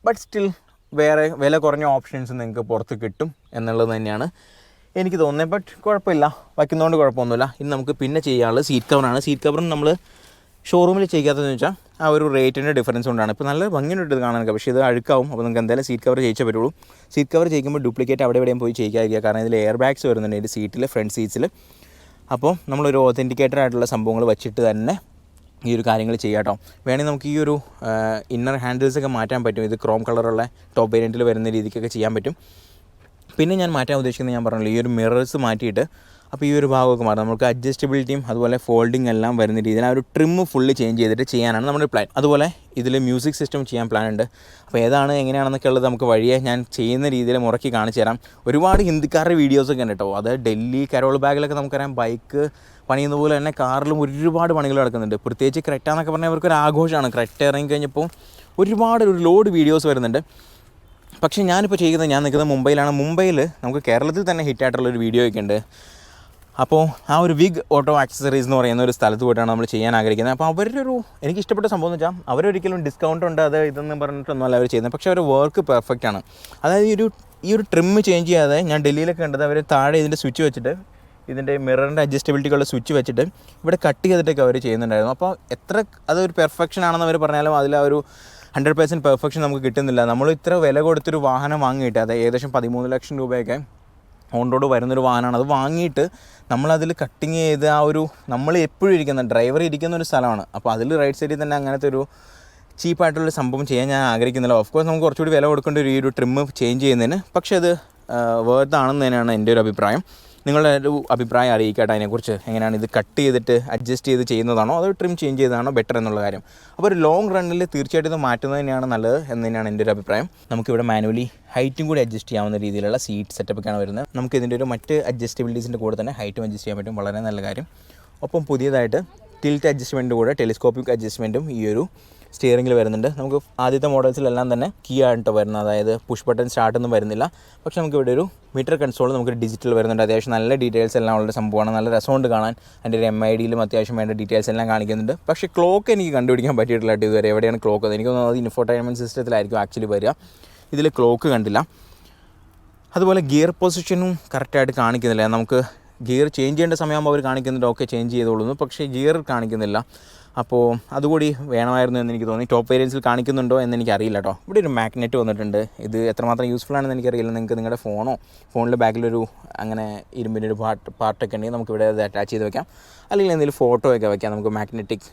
[SPEAKER 1] ബട്ട് സ്റ്റിൽ വേറെ വില കുറഞ്ഞ ഓപ്ഷൻസ് നിങ്ങൾക്ക് പുറത്ത് കിട്ടും എന്നുള്ളത് തന്നെയാണ്. എനിക്ക് തോന്നുന്നത് ബട്ട് കുഴപ്പമില്ല. വയ്ക്കുന്നതുകൊണ്ട് കുഴപ്പമൊന്നുമില്ല. ഇനി നമുക്ക് പിന്നെ ചെയ്യാനുള്ളത് സീറ്റ് കവറാണ് സീറ്റ് കവറും നമ്മൾ ഷോറൂമിൽ ചെയ്യാത്തതെന്ന് വെച്ചാൽ ആ ഒരു റേറ്റിന്റെ ഡിഫറൻസ് കൊണ്ടാണ്. ഇപ്പോൾ നല്ല ഭംഗിയുണ്ട് ഇത് കാണാനൊക്കെ. പക്ഷേ ഇത് അഴുക്കാവും. അപ്പോൾ നമുക്ക് എന്തായാലും സീറ്റ് കവർ ചെയ്യിച്ചേ പറ്റുള്ളൂ. സീറ്റ് കവർ ചെയ്യുമ്പോൾ ഡ്യൂപ്ലിക്കേറ്റ് അവിടെ എവിടെയും പോയി ചെയ്യിക്കാതിരിക്കുക. കാരണം ഇതിൽ എയർ ബാഗ്സ് വരുന്നുണ്ട് ഇതിന്റെ സീറ്റിൽ ഫ്രണ്ട് സീറ്റ്സിൽ അപ്പോൾ നമ്മളൊരു ഓതന്റിക്കേറ്റഡ് ആയിട്ടുള്ള സംഭവങ്ങൾ വെച്ചിട്ട് തന്നെ ഈ ഒരു കാര്യങ്ങൾ ചെയ്യാട്ടോ വേണമെങ്കിൽ നമുക്ക് ഈ ഒരു ഇന്നർ ഹാൻഡിൽസ് ഒക്കെ മാറ്റാൻ പറ്റും. ഇത് ക്രോം കളറുള്ള ടോപ്പ് വേരിയന്റിൽ വരുന്ന രീതിക്കൊക്കെ ചെയ്യാൻ പറ്റും. പിന്നെ ഞാൻ മാറ്റാൻ ഉദ്ദേശിക്കുന്നത് ഞാൻ പറഞ്ഞല്ലോ ഈ ഒരു മിറേഴ്സ് മാറ്റിയിട്ട് അപ്പോൾ ഈ ഒരു ഭാഗമൊക്കെ മാറും. നമുക്ക് അഡ്ജസ്റ്റബിലിറ്റിയും അതുപോലെ ഫോൾഡിംഗ് എല്ലാം വരുന്ന രീതിയിൽ ആ ഒരു ട്രിം ഫുള്ള് ചേഞ്ച് ചെയ്തിട്ട് ചെയ്യാനാണ് നമ്മുടെ പ്ലാൻ അതുപോലെ ഇതിൽ മ്യൂസിക് സിസ്റ്റം ചെയ്യാൻ പ്ലാൻ ഉണ്ട്. അപ്പോൾ ഏതാണ് എങ്ങനെയാണെന്നൊക്കെ ഉള്ളത് നമുക്ക് വഴിയെ ഞാൻ ചെയ്യുന്ന രീതിയിൽ മുറക്കി കാണിച്ചു തരാം. ഒരുപാട് ഹിന്ദിക്കാരുടെ വീഡിയോസൊക്കെ ഉണ്ട് കേട്ടോ. അത് ഡൽഹി കരോൾ ബാഗിലൊക്കെ നമുക്കറിയാം. ബൈക്ക് പണിയുന്ന പോലെ തന്നെ കാറിലും ഒരുപാട് പണികൾ നടക്കുന്നുണ്ട്. പ്രത്യേകിച്ച് ക്രെറ്റ എന്നൊക്കെ പറഞ്ഞാൽ അവർക്ക് ഒരു ആഘോഷമാണ്. ക്രെറ്റ ഇറങ്ങി കഴിഞ്ഞപ്പോൾ ഒരുപാട് ഒരു ലോഡ് വീഡിയോസ് വരുന്നുണ്ട്. പക്ഷേ ഞാനിപ്പോൾ ചെയ്യുന്നത് ഞാൻ നിൽക്കുന്നത് മുംബൈയിലാണ്. മുംബൈയിൽ നമുക്ക് കേരളത്തിൽ തന്നെ ഹിറ്റായിട്ടുള്ള ഒരു വീഡിയോ ഒക്കെ ഉണ്ട്. അപ്പോൾ ആ ഒരു വിഗ് ഓട്ടോ ആക്സസറീസ് എന്ന് പറയുന്ന ഒരു സ്ഥലത്ത് പോയിട്ടാണ് നമ്മൾ ചെയ്യാൻ ആഗ്രഹിക്കുന്നത്. അപ്പോൾ അവരുടെ ഒരു എനിക്ക് ഇഷ്ടപ്പെട്ട സംഭവം എന്ന് വെച്ചാൽ അവരൊരിക്കലും ഡിസ്കൗണ്ട് ഉണ്ട് അത് ഇതെന്ന് പറഞ്ഞിട്ടൊന്നുമല്ല അവർ ചെയ്യുന്നത്. പക്ഷേ അവരുടെ വർക്ക് പെർഫെക്റ്റ് ആണ്. അതായത് ഈ ഒരു ഈ ഒരു ട്രിം ചേഞ്ച് ചെയ്യാതെ ഞാൻ ഡൽഹിയിലൊക്കെ കണ്ടത് അവർ താഴെ ഇതിന്റെ സ്വിച്ച് വെച്ചിട്ട് ഇതിന്റെ മിററിന്റെ അഡ്ജസ്റ്റബിലിറ്റിക്കുള്ള സ്വിച്ച് വെച്ചിട്ട് ഇവിടെ കട്ട് ചെയ്തിട്ടൊക്കെ അവർ ചെയ്യുന്നുണ്ടായിരുന്നു. അപ്പോൾ എത്ര അതൊരു പെർഫെക്ഷൻ ആണെന്ന് അവർ പറഞ്ഞാലും അതിൽ ആ ഒരു ഹൺഡ്രഡ് പെർസെന്റ് പെർഫെക്ഷൻ നമുക്ക് കിട്ടുന്നില്ല. നമ്മൾ ഇത്ര വില കൊടുത്തൊരു വാഹനം വാങ്ങിയിട്ട് അത് ഏകദേശം പതിമൂന്ന് ലക്ഷം രൂപയൊക്കെ ഓൺ റോഡ് വരുന്നൊരു വാഹനമാണ്. അത് വാങ്ങിയിട്ട് നമ്മളതിൽ കട്ടിങ് ചെയ്ത് ആ ഒരു നമ്മൾ എപ്പോഴും ഇരിക്കുന്ന ഡ്രൈവർ ഇരിക്കുന്ന ഒരു സ്ഥലമാണ്. അപ്പോൾ അതിൽ റൈറ്റ് സൈഡിൽ തന്നെ അങ്ങനത്തെ ഒരു ചീപ്പായിട്ടുള്ള സംഭവം ചെയ്യാൻ ഞാൻ ആഗ്രഹിക്കുന്നില്ല. ഓഫ് കോഴ്സ് നമുക്ക് കുറച്ചുകൂടി വില കൊടുക്കേണ്ട ഒരു ഈ ഒരു ട്രിമ്മ് ചേഞ്ച് ചെയ്യുന്നതിന് പക്ഷേ അത് വേർത്താണെന്ന് തന്നെയാണ് എന്റെ ഒരു അഭിപ്രായം. നിങ്ങളുടെ ഒരു അഭിപ്രായം അറിയിക്കട്ടെ അതിനെക്കുറിച്ച്. എങ്ങനെയാണ് ഇത് കട്ട് ചെയ്തിട്ട് അഡ്ജസ്റ്റ് ചെയ്ത് ചെയ്യുന്നതാണോ അതോ ട്രിം ചേഞ്ച് ചെയ്തതാണോ ബെറ്റർ എന്നുള്ള കാര്യം. അപ്പോൾ ഒരു ലോങ് റണ്ണിൽ തീർച്ചയായിട്ടും ഇത് മാറ്റുന്നത് തന്നെയാണ് നല്ലത് എന്ന് തന്നെയാണ് എന്റെ ഒരു അഭിപ്രായം. നമുക്കിവിടെ മാനുവലി ഹൈറ്റും കൂടി അഡ്ജസ്റ്റ് ചെയ്യാവുന്ന രീതിയിലുള്ള സീറ്റ് സെറ്റപ്പൊക്കെയാണ് വരുന്നത്. നമുക്ക് ഇതിന്റെ ഒരു മറ്റ് അഡ്ജസ്റ്റബിലിറ്റീസിന്റെ കൂടെ തന്നെ ഹൈറ്റും അഡ്ജസ്റ്റ് ചെയ്യാൻ പറ്റും. വളരെ നല്ല കാര്യം. ഒപ്പം പുതിയതായിട്ട് ടിൽറ്റ് അഡ്ജസ്റ്റ്മെന്റ് കൂടെ ടെലിസ്കോപ്പിക് അഡ്ജസ്റ്റ്മെന്റും ഈ ഒരു സ്റ്റിയറിംഗിൽ വരുന്നുണ്ട്. നമുക്ക് ആദ്യത്തെ മോഡൽസിലെല്ലാം തന്നെ കീ ആണ് വരുന്നത്. അതായത് പുഷ് ബട്ടൺ സ്റ്റാർട്ട് ഒന്നും വരുന്നില്ല. പക്ഷേ നമുക്ക് ഇവിടെ ഒരു മീറ്റർ കൺസോൾ നമുക്ക് ഡിജിറ്റൽ വരുന്നുണ്ട്. അത്യാവശ്യം നല്ല ഡീറ്റെയിൽസ് എല്ലാം ഉള്ള സംഭവമാണ്. നല്ല രസമുണ്ട് കാണാൻ. അതിന്റെ ഒരു എം ഐ ഡിയിലും അത്യാവശ്യം വേണ്ട ഡീറ്റെയിൽസ് എല്ലാം കാണിക്കുന്നുണ്ട്. പക്ഷേ ക്ലോക്ക് എനിക്ക് കണ്ടുപിടിക്കാൻ പറ്റിയിട്ടില്ല ഇതുവരെ. എവിടെയാണ് ക്ലോക്ക് എനിക്ക് തോന്നുന്നത് ഇൻഫോർടൈൻമെന്റ് സിസ്റ്റത്തിലായിരിക്കും ആക്ച്വലി വരിക. ഇതിൽ ക്ലോക്ക് കണ്ടില്ല. അതുപോലെ ഗിയർ പൊസിഷനും കറക്റ്റായിട്ട് കാണിക്കുന്നില്ല. നമുക്ക് ഗിയർ ചേഞ്ച് ചെയ്യേണ്ട സമയമാകുമ്പോൾ അവർ കാണിക്കുന്നുണ്ട്. ഓക്കെ ചേഞ്ച് ചെയ്തോളുന്നു. പക്ഷേ ഗിയർ കാണിക്കുന്നില്ല. അപ്പോൾ അതുകൂടി വേണമായിരുന്നു എന്ന് എനിക്ക് തോന്നി ടോപ്പ് വേരിയൻസിൽ കാണിക്കുന്നുണ്ടോ എന്ന് എനിക്ക് അറിയില്ല കേട്ടോ ഇവിടെ ഒരു മാഗ്നറ്റ് വന്നിട്ടുണ്ട്. ഇത് എത്രമാത്രം യൂസ്ഫുൾ ആണെന്ന് എനിക്കറിയില്ല. നിങ്ങൾക്ക് നിങ്ങളുടെ ഫോണോ ഫോണിന്റെ ബാക്കിലൊരു അങ്ങനെ ഇരുമ്പിന്റെ ഒരു പാർട്ട് പാർട്ടൊക്കെ ഉണ്ടെങ്കിൽ നമുക്ക് ഇവിടെ അത് അറ്റാച്ച് ചെയ്ത് വെക്കാം. അല്ലെങ്കിൽ എന്തെങ്കിലും ഫോട്ടോ ഒക്കെ വെക്കാം. നമുക്ക് മാഗ്നറ്റിക്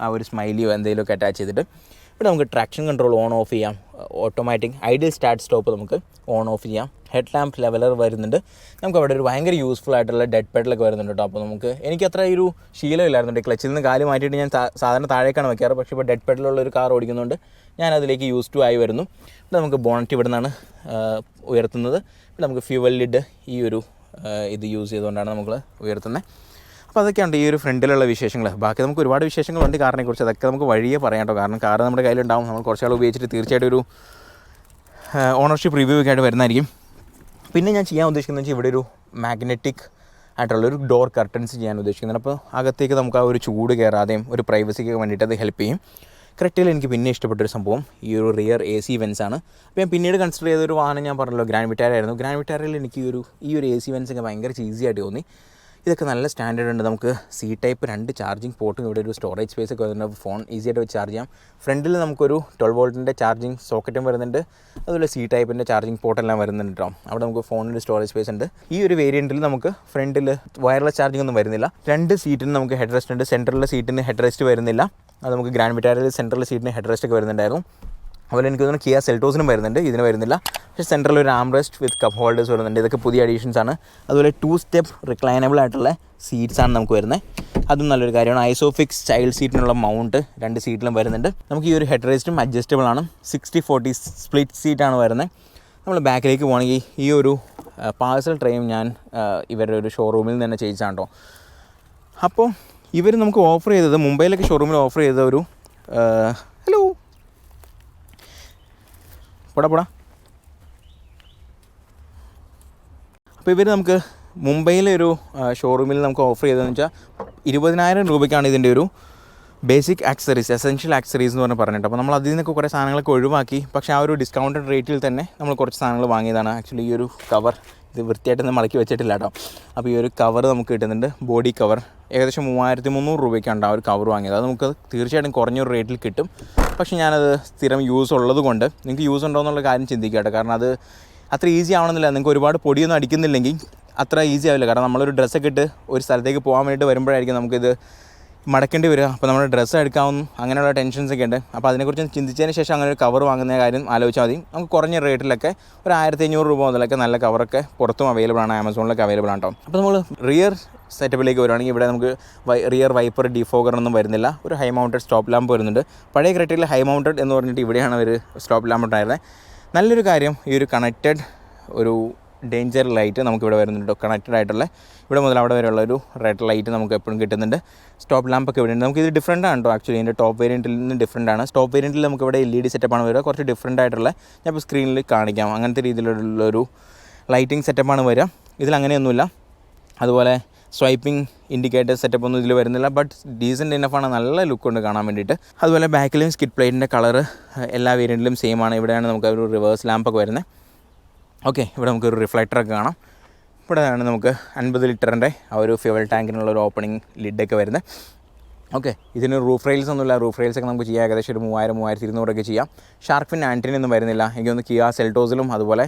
[SPEAKER 1] ആ ഒരു സ്മൈലിയോ എന്തെങ്കിലുമൊക്കെ അറ്റാച്ച് ചെയ്തിട്ട്. ഇവിടെ നമുക്ക് ട്രാക്ഷൻ കൺട്രോൾ ഓൺ ഓഫ് ചെയ്യാം. ഓട്ടോമാറ്റിക് ഐഡിയൽ സ്റ്റാർട്ട് സ്റ്റോപ്പ് നമുക്ക് ഓൺ ഓഫ് ചെയ്യാം. ഹെഡ് ലാമ്പ് ലെവലർ വരുന്നുണ്ട്. നമുക്ക് അവിടെ ഒരു ഭയങ്കര യൂസ്ഫുൾ ആയിട്ടുള്ള ഡെഡ് പെഡലൊക്കെ വരുന്നുണ്ട് കേട്ടോ. അപ്പോൾ നമുക്ക് എനിക്ക് അത്ര ഒരു ശീലമില്ലായിരുന്നു ക്ലച്ചിൽ നിന്ന് കാൽ മാറ്റിയിട്ട് ഞാൻ സാധാരണ താഴേക്കാണ് വെക്കാറ്. പക്ഷേ ഇപ്പോൾ ഡെഡ് പെഡലുള്ള ഒരു കാർ ഓടിക്കുന്നതുകൊണ്ട് ഞാൻ അതിലേക്ക് യൂസ് ടു ആയി വരുന്നു. ഇവിടെ നമുക്ക് ബോണറ്റ് ഇവിടെ നിന്നാണ് ഉയർത്തുന്നത്. ഇവിടെ നമുക്ക് ഫ്യൂവൽ ലിഡ് ഈ ഒരു ഇത് യൂസ് ചെയ്തുകൊണ്ടാണ് നമ്മൾ ഉയർത്തുന്നത് അപ്പോൾ അതൊക്കെയാണ് ഈ ഒരു ഫ്രണ്ടിലുള്ള വിശേഷങ്ങൾ ബാക്കി നമുക്ക് ഒരുപാട് വിശേഷങ്ങളുണ്ട് കാറിനെ കുറിച്ച്. അതൊക്കെ നമുക്ക് വഴിയേ പറയാം കേട്ടോ. കാരണം കാർ നമ്മുടെ കയ്യിലുണ്ടാവും. നമ്മൾ കുറച്ചാൾ ഉപയോഗിച്ചിട്ട് തീർച്ചയായിട്ടും ഒരു ഓണർഷിപ്പ് റിവ്യൂ ഒക്കെ ആയിട്ട് വരുന്നതായിരിക്കും. പിന്നെ ഞാൻ ചെയ്യാൻ ഉദ്ദേശിക്കുന്നത് വെച്ചാൽ ഇവിടെ ഒരു മാഗ്നറ്റിക് ആയിട്ടുള്ള ഒരു ഡോർ കർട്ടൻസ് ചെയ്യാൻ ഉദ്ദേശിക്കുന്നുണ്ട്. അപ്പോൾ അകത്തേക്ക് നമുക്ക് ആ ഒരു ചൂട് കയറാതെയും ഒരു പ്രൈവസിക്ക് വേണ്ടിയിട്ട് അത് ഹെൽപ്പ് ചെയ്യും. ക്രെറ്റയിൽ എനിക്ക് പിന്നെ ഇഷ്ടപ്പെട്ടൊരു സംഭവം ഈ ഒരു റിയർ എ സി വെൻസ് ആണ്. അപ്പോൾ ഞാൻ പിന്നീട് കൺസിഡർ ചെയ്തൊരു വാഹനം ഞാൻ പറഞ്ഞല്ലോ ഗ്രാൻഡ് വിറ്റാരായിരുന്നു ഗ്രാൻഡ് വിറ്റാരയിൽ എനിക്ക് ഈ ഒരു ഈ ഒരു എ സി വെൻസ് ഒക്കെ ഭയങ്കര ഈസി ആയിട്ട് തോന്നി. ഇതൊക്കെ നല്ല സ്റ്റാൻഡേർഡ് ഉണ്ട്. നമുക്ക് സി ടൈപ്പ് രണ്ട് ചാർജിങ് പോർട്ടും ഇവിടെ ഒരു സ്റ്റോറേജ് സ്പേസ് ഒക്കെ വരുന്നുണ്ട്. ഫോൺ ഈസി ആയിട്ട് ചാർജ് ചെയ്യാം. ഫ്രണ്ടിൽ നമുക്കൊരു ട്വൽവ് വോൾട്ടിന്റെ ചാർജിങ് സോക്കറ്റും വരുന്നുണ്ട്. അതുപോലെ സി ടൈപ്പിന്റെ ചാർജിങ് പോർട്ടെല്ലാം വരുന്നുണ്ട് കേട്ടോ അവിടെ നമുക്ക് ഫോണിൽ സ്റ്റോറേജ് സ്പേസ് ഉണ്ട്. ഈ ഒരു വേരിയന്റിൽ നമുക്ക് ഫ്രണ്ടിൽ വയർലെസ് ചാർജിംഗ് ഒന്നും വരുന്നില്ല. രണ്ട് സീറ്റിന് നമുക്ക് ഹെഡ് റെസ്റ്റ് ഉണ്ട്. സെന്ററിലെ സീറ്റിന് ഹെഡ് റെസ്റ്റ് വരുന്നില്ല. അത് നമുക്ക് ഗ്രാൻഡ് വിറ്റാരിൽ സെൻട്രൽ സീറ്റിന് ഹെഡ് റെസ്റ്റ് ഒക്കെ വരുന്നുണ്ടായിരുന്നു. അതുപോലെ എനിക്ക് തോന്നുന്നു കിയ സെൽറ്റോസിനും വരുന്നുണ്ട്. ഇതിന് വരുന്നില്ല. പക്ഷേ സെന്ററിൽ ഒരു ആംറെസ്റ്റ് വിത്ത് കപ്പ് ഹോൾഡേഴ്സ് വരുന്നുണ്ട്. ഇതൊക്കെ പുതിയ അഡീഷൻസ് ആണ്. അതുപോലെ ടു സ്റ്റെപ്പ് റിക്ലൈനബിൾ ആയിട്ടുള്ള സീറ്റ്സ് ആണ് നമുക്ക് വരുന്നത് അതും നല്ലൊരു കാര്യമാണ്. ഐസോഫിക്സ് ചൈൽഡ് സീറ്റിനുള്ള മൗണ്ട് രണ്ട് സീറ്റിലും വരുന്നുണ്ട്. നമുക്ക് ഈ ഒരു ഹെഡ് റെസ്റ്റും അഡ്ജസ്റ്റബിൾ ആണ്. സിക്സ്റ്റി ഫോർട്ടി സ്പ്ലിറ്റ് സീറ്റാണ് വരുന്നത് നമ്മൾ ബാക്കിലേക്ക് പോകണമെങ്കിൽ ഈ ഒരു പാഴ്സൽ ട്രെയിൻ ഞാൻ ഇവരുടെ ഒരു ഷോറൂമിൽ നിന്ന് തന്നെ ചെയ്യിച്ചാണ് കേട്ടോ. അപ്പോൾ ഇവർ നമുക്ക് ഓഫർ ചെയ്തത് മുംബൈയിലൊക്കെ ഷോറൂമിൽ ഓഫർ ചെയ്ത ഒരു ഹലോ പോടാ പോടാ. അപ്പോൾ ഇവർ നമുക്ക് മുംബൈയിലെ ഒരു ഷോറൂമിൽ നമുക്ക് ഓഫർ ചെയ്തതെന്ന് വെച്ചാൽ ഇരുപതിനായിരം രൂപയ്ക്കാണ് ഇതിന്റെ ഒരു ബേസിക് ആക്സറീസ് എസെൻഷ്യൽ ആക്സറീസ് എന്ന് പറഞ്ഞ് പറഞ്ഞിട്ട്. അപ്പോൾ നമ്മൾ അതിൽ നിന്നൊക്കെ കുറേ സാധനങ്ങളൊക്കെ ഒഴിവാക്കി. പക്ഷേ ആ ഒരു ഡിസ്കൗണ്ടഡ് റേറ്റിൽ തന്നെ നമ്മൾ കുറച്ച് സാധനങ്ങൾ വാങ്ങിയതാണ്. ആക്ച്വലി ഈ ഒരു കവർ ഇത് വൃത്തിയായിട്ടൊന്നും മടക്കി വെച്ചിട്ടില്ല കേട്ടോ. അപ്പോൾ ഈ ഒരു കവർ നമുക്ക് കിട്ടുന്നുണ്ട്. ബോഡി കവർ ഏകദേശം മൂവായിരത്തി മുന്നൂറ് രൂപയ്ക്കാണ് ആ ഒരു കവർ വാങ്ങിയത്. അത് നമുക്ക് തീർച്ചയായിട്ടും കുറഞ്ഞൊരു റേറ്റിൽ കിട്ടും. പക്ഷേ ഞാനത് സ്ഥിരം യൂസ് ഉള്ളത് കൊണ്ട് നിങ്ങൾക്ക് യൂസ് ഉണ്ടോ എന്നുള്ള കാര്യം ചിന്തിക്കുക കേട്ടോ കാരണം അത് അത്ര ഈസി ആവണമെന്നില്ല. നിങ്ങൾക്ക് ഒരുപാട് പൊടിയൊന്നും അടിക്കുന്നില്ലെങ്കിൽ അത്ര ഈസി ആവില്ല. കാരണം നമ്മളൊരു ഡ്രസ്സൊക്കെ ഇട്ട് ഒരു സ്ഥലത്തേക്ക് പോകാൻ വേണ്ടിയിട്ട് വരുമ്പോഴായിരിക്കും നമുക്കിത് മടക്കേണ്ടി വരിക. അപ്പോൾ നമ്മുടെ ഡ്രസ്സ് എടുക്കാവുന്ന അങ്ങനെയുള്ള ടെൻഷൻസൊക്കെ ഉണ്ട്. അപ്പോൾ അതിനെക്കുറിച്ച് ചിന്തിച്ചതിന് ശേഷം അങ്ങനെ ഒരു കവർ വാങ്ങുന്ന കാര്യം ആലോചിച്ചാൽ മതി. നമുക്ക് കുറഞ്ഞ റേറ്റിലൊക്കെ ഒരു ആയിരത്തി അഞ്ഞൂറ് രൂപ മുതലൊക്കെ നല്ല കവറൊക്കെ പുറത്തും അവൈലബിൾ ആണ്. ആമസോണിലൊക്കെ അവൈലബിൾ ആണ് കേട്ടോ അപ്പോൾ നമ്മൾ റിയർ സെറ്റപ്പിലേക്ക് വരുവാണെങ്കിൽ ഇവിടെ നമുക്ക് റിയർ വൈപ്പർ ഡിഫോഗർ ഒന്നും വരുന്നില്ല. ഒരു ഹൈ മൗണ്ടഡ് സ്റ്റോപ്പ് ലാമ്പ് വരുന്നുണ്ട്. പഴയ ക്രെറ്റയിൽ ഹൈ മൗണ്ടഡ് എന്ന് പറഞ്ഞിട്ട് ഇവിടെയാണ് ഒരു സ്റ്റോപ്പ് ലാമ്പ് ഉണ്ടായിരുന്നത് നല്ലൊരു കാര്യം ഈ ഒരു കണക്റ്റഡ് ഒരു ഡേഞ്ചർ ലൈറ്റ് നമുക്കിവിടെ വരുന്നുണ്ട്. കണക്റ്റഡ് ആയിട്ടുള്ള ഇവിടെ മുതൽ അവിടെ വരെയുള്ള ഒരു റെഡ് ലൈറ്റ് നമുക്ക് എപ്പോഴും കിട്ടുന്നുണ്ട്. സ്റ്റോപ്പ് ലാമ്പ് ഒക്കെ ഇവിടെ ഉണ്ട് നമുക്ക് ഇത് ഡിഫറെന്റ് ആണ് കേട്ടോ ആക്ച്വലി ഇതിന്റെ ടോപ്പ് വേരിയന്റിൽ നിന്ന് ഡിഫറെന്റ് ആണ്. സ്റ്റോപ്പ് വേരിയന്റിൽ നമുക്ക് ഇവിടെ എൽ ഇ ഡി സെറ്റപ്പാണ് വരിക. കുറച്ച് ഡിഫറെന്റ് ആയിട്ടുള്ള ഞാൻ ഇപ്പോൾ സ്ക്രീനിൽ കാണിക്കാം. അങ്ങനത്തെ രീതിയിലുള്ളൊരു ലൈറ്റിംഗ് സെറ്റപ്പാണ് വരിക. ഇതിൽ അങ്ങനെയൊന്നുമില്ല അതുപോലെ സ്വൈപ്പിംഗ് ഇൻഡിക്കേറ്റർ സെറ്റപ്പ് ഒന്നും ഇതിൽ വരുന്നില്ല ബട്ട് ഡീസന്റ് ഇനഫാണ് നല്ല ലുക്ക് ഉണ്ട് കാണാൻ വേണ്ടിയിട്ട്. അതുപോലെ ബാക്കിലും സ്കിഡ് പ്ലേറ്റിന്റെ കളർ എല്ലാ വേരിയന്റിലും സെയിം ആണ്. ഇവിടെയാണ് നമുക്ക് ഒരു റിവേഴ്സ് ലാമ്പൊക്കെ വരുന്നത് ഓക്കെ ഇവിടെ നമുക്കൊരു റിഫ്ലക്ടറൊക്കെ കാണാം. ഇവിടെയാണ് നമുക്ക് അൻപത് ലിറ്ററിന്റെ ആ ഒരു ഫ്യൂവൽ ടാങ്കിനുള്ള ഒരു ഓപ്പണിംഗ് ലിഡൊക്കെ വരുന്നത് ഓക്കെ ഇതിന് റൂഫ് റെയിൽസ് ഒന്നുമില്ല. റൂഫ് റെയിൽസ് ഒക്കെ നമുക്ക് ചെയ്യാം. ഏകദേശം ഒരു മൂവായിരം മൂവായിരത്തി ഇരുന്നൂറൊക്കെ ചെയ്യാം. ഷാർക്ക് ഫിൻ ആന്റിനൊന്നും വരുന്നില്ല. എനിക്ക് തോന്നുന്നു കിയ സെൽട്ടോസിലും അതുപോലെ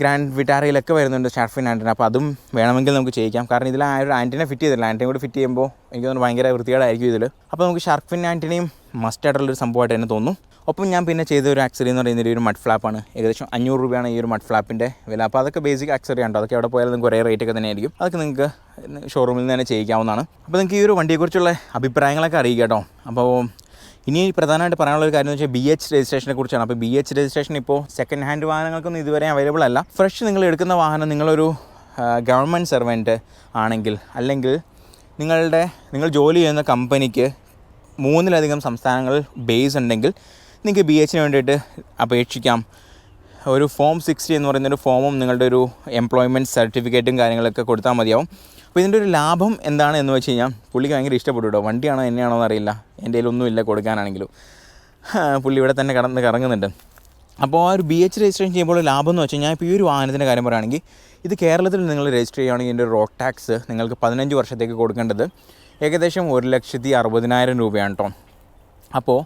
[SPEAKER 1] ഗ്രാൻഡ് വിറ്റാറയിലൊക്കെ വരുന്നുണ്ട് ഷാർഫിൻ ഫിൻ ആന്റിന അപ്പോൾ അതും വേണമെങ്കിൽ നമുക്ക് ചെയ്യിക്കാം. കാരണം ഇതിൽ ആ ഒരു ആന്റിനെ ഫിറ്റ് ചെയ്തില്ല ആന്റിനെ കൂടി ഫിറ്റ് ചെയ്യുമ്പോൾ എനിക്ക് തോന്നുന്നു ഭയങ്കര വൃത്തികേടായിരിക്കും ഇതിൽ അപ്പോൾ നമുക്ക് ഷാർഫിൻ ഫിൻ ആന്റിനെയും മസ്റ്റ് ആയിട്ടുള്ളൊരു സംഭവമായിട്ട് തന്നെ തോന്നുന്നു ഒപ്പം ഞാൻ പിന്നെ ചെയ്ത ഒരു ആക്സറി എന്ന് പറയുന്നത് ഒരു മഡ് ഫ്ലാപ്പാണ് ഏകദേശം അഞ്ഞൂറ് രൂപയാണ് ഈ ഒരു മഡ് ഫ്ലാപ്പിന്റെ വില. അപ്പോൾ അതൊക്കെ ബേസിക് ആക്സറി ആണ് അതൊക്കെ അവിടെ പോയാലും കുറേ റേറ്റ് ഒക്കെ തന്നെയായിരിക്കും. അതൊക്കെ നിങ്ങൾക്ക് ഷോറൂമിൽ നിന്ന് തന്നെ ചെയ്യിക്കാവുന്നതാണ്. അപ്പോൾ നിങ്ങൾക്ക് ഈ ഒരു വണ്ടിയെക്കുറിച്ചുള്ള അഭിപ്രായങ്ങളൊക്കെ അറിയിക്കാം കേട്ടോ. അപ്പോൾ ഇനി പ്രധാനമായിട്ട് പറയാനുള്ള ഒരു കാര്യം എന്ന് വെച്ചാൽ ബി എച്ച് രജിസ്ട്രേഷനെ കുറിച്ചാണ്. അപ്പോൾ ബി എച്ച് രജിസ്ട്രേഷൻ ഇപ്പോൾ സെക്കൻഡ് ഹാൻഡ് വാഹനങ്ങൾക്കൊന്നും ഇതുവരെ അവൈലബിൾ അല്ല. ഫ്രഷ് നിങ്ങൾ എടുക്കുന്ന വാഹനം നിങ്ങളൊരു ഗവൺമെന്റ് സെർവന്റ് ആണെങ്കിൽ അല്ലെങ്കിൽ നിങ്ങളുടെ നിങ്ങൾ ജോലി ചെയ്യുന്ന കമ്പനിക്ക് മൂന്നിലധികം സംസ്ഥാനങ്ങളിൽ ബേസ് ഉണ്ടെങ്കിൽ നിങ്ങൾക്ക് ബി എച്ചിന് വേണ്ടിയിട്ട് അപേക്ഷിക്കാം. ഒരു ഫോം സിക്സ്റ്റി എന്ന് പറയുന്ന ഒരു ഫോമും നിങ്ങളുടെ ഒരു എംപ്ലോയ്മെന്റ് സർട്ടിഫിക്കറ്റും കാര്യങ്ങളൊക്കെ കൊടുത്താൽ മതിയാവും. അപ്പോൾ ഇതിന്റെ ഒരു ലാഭം എന്താണ് എന്ന് വെച്ച് കഴിഞ്ഞാൽ പുള്ളിക്ക് ഭയങ്കര ഇഷ്ടപ്പെട്ടു കേട്ടോ. വണ്ടിയാണോ എന്നെയാണോ എന്നറിയില്ല. എന്റെ കയ്യിലൊന്നുമില്ല കൊടുക്കാനാണെങ്കിലും. പുള്ളി ഇവിടെ തന്നെ കടന്ന് കറങ്ങുന്നുണ്ട്. അപ്പോൾ ആ ഒരു ബി എച്ച് രജിസ്ട്രേഷൻ ചെയ്യുമ്പോൾ ലാഭം എന്ന് വെച്ച് കഴിഞ്ഞാൽ ഇപ്പോൾ ഈ ഒരു വാഹനത്തിന്റെ കാര്യം പറയുകയാണെങ്കിൽ ഇത് കേരളത്തിൽ നിങ്ങൾ രജിസ്റ്റർ ചെയ്യുകയാണെങ്കിൽ ഇതിന്റെ റോഡ് ടാക്സ് നിങ്ങൾക്ക് പതിനഞ്ച് വർഷത്തേക്ക് കൊടുക്കേണ്ടത് ഏകദേശം ഒരു ലക്ഷത്തി അറുപതിനായിരം രൂപയാണ് കേട്ടോ. അപ്പോൾ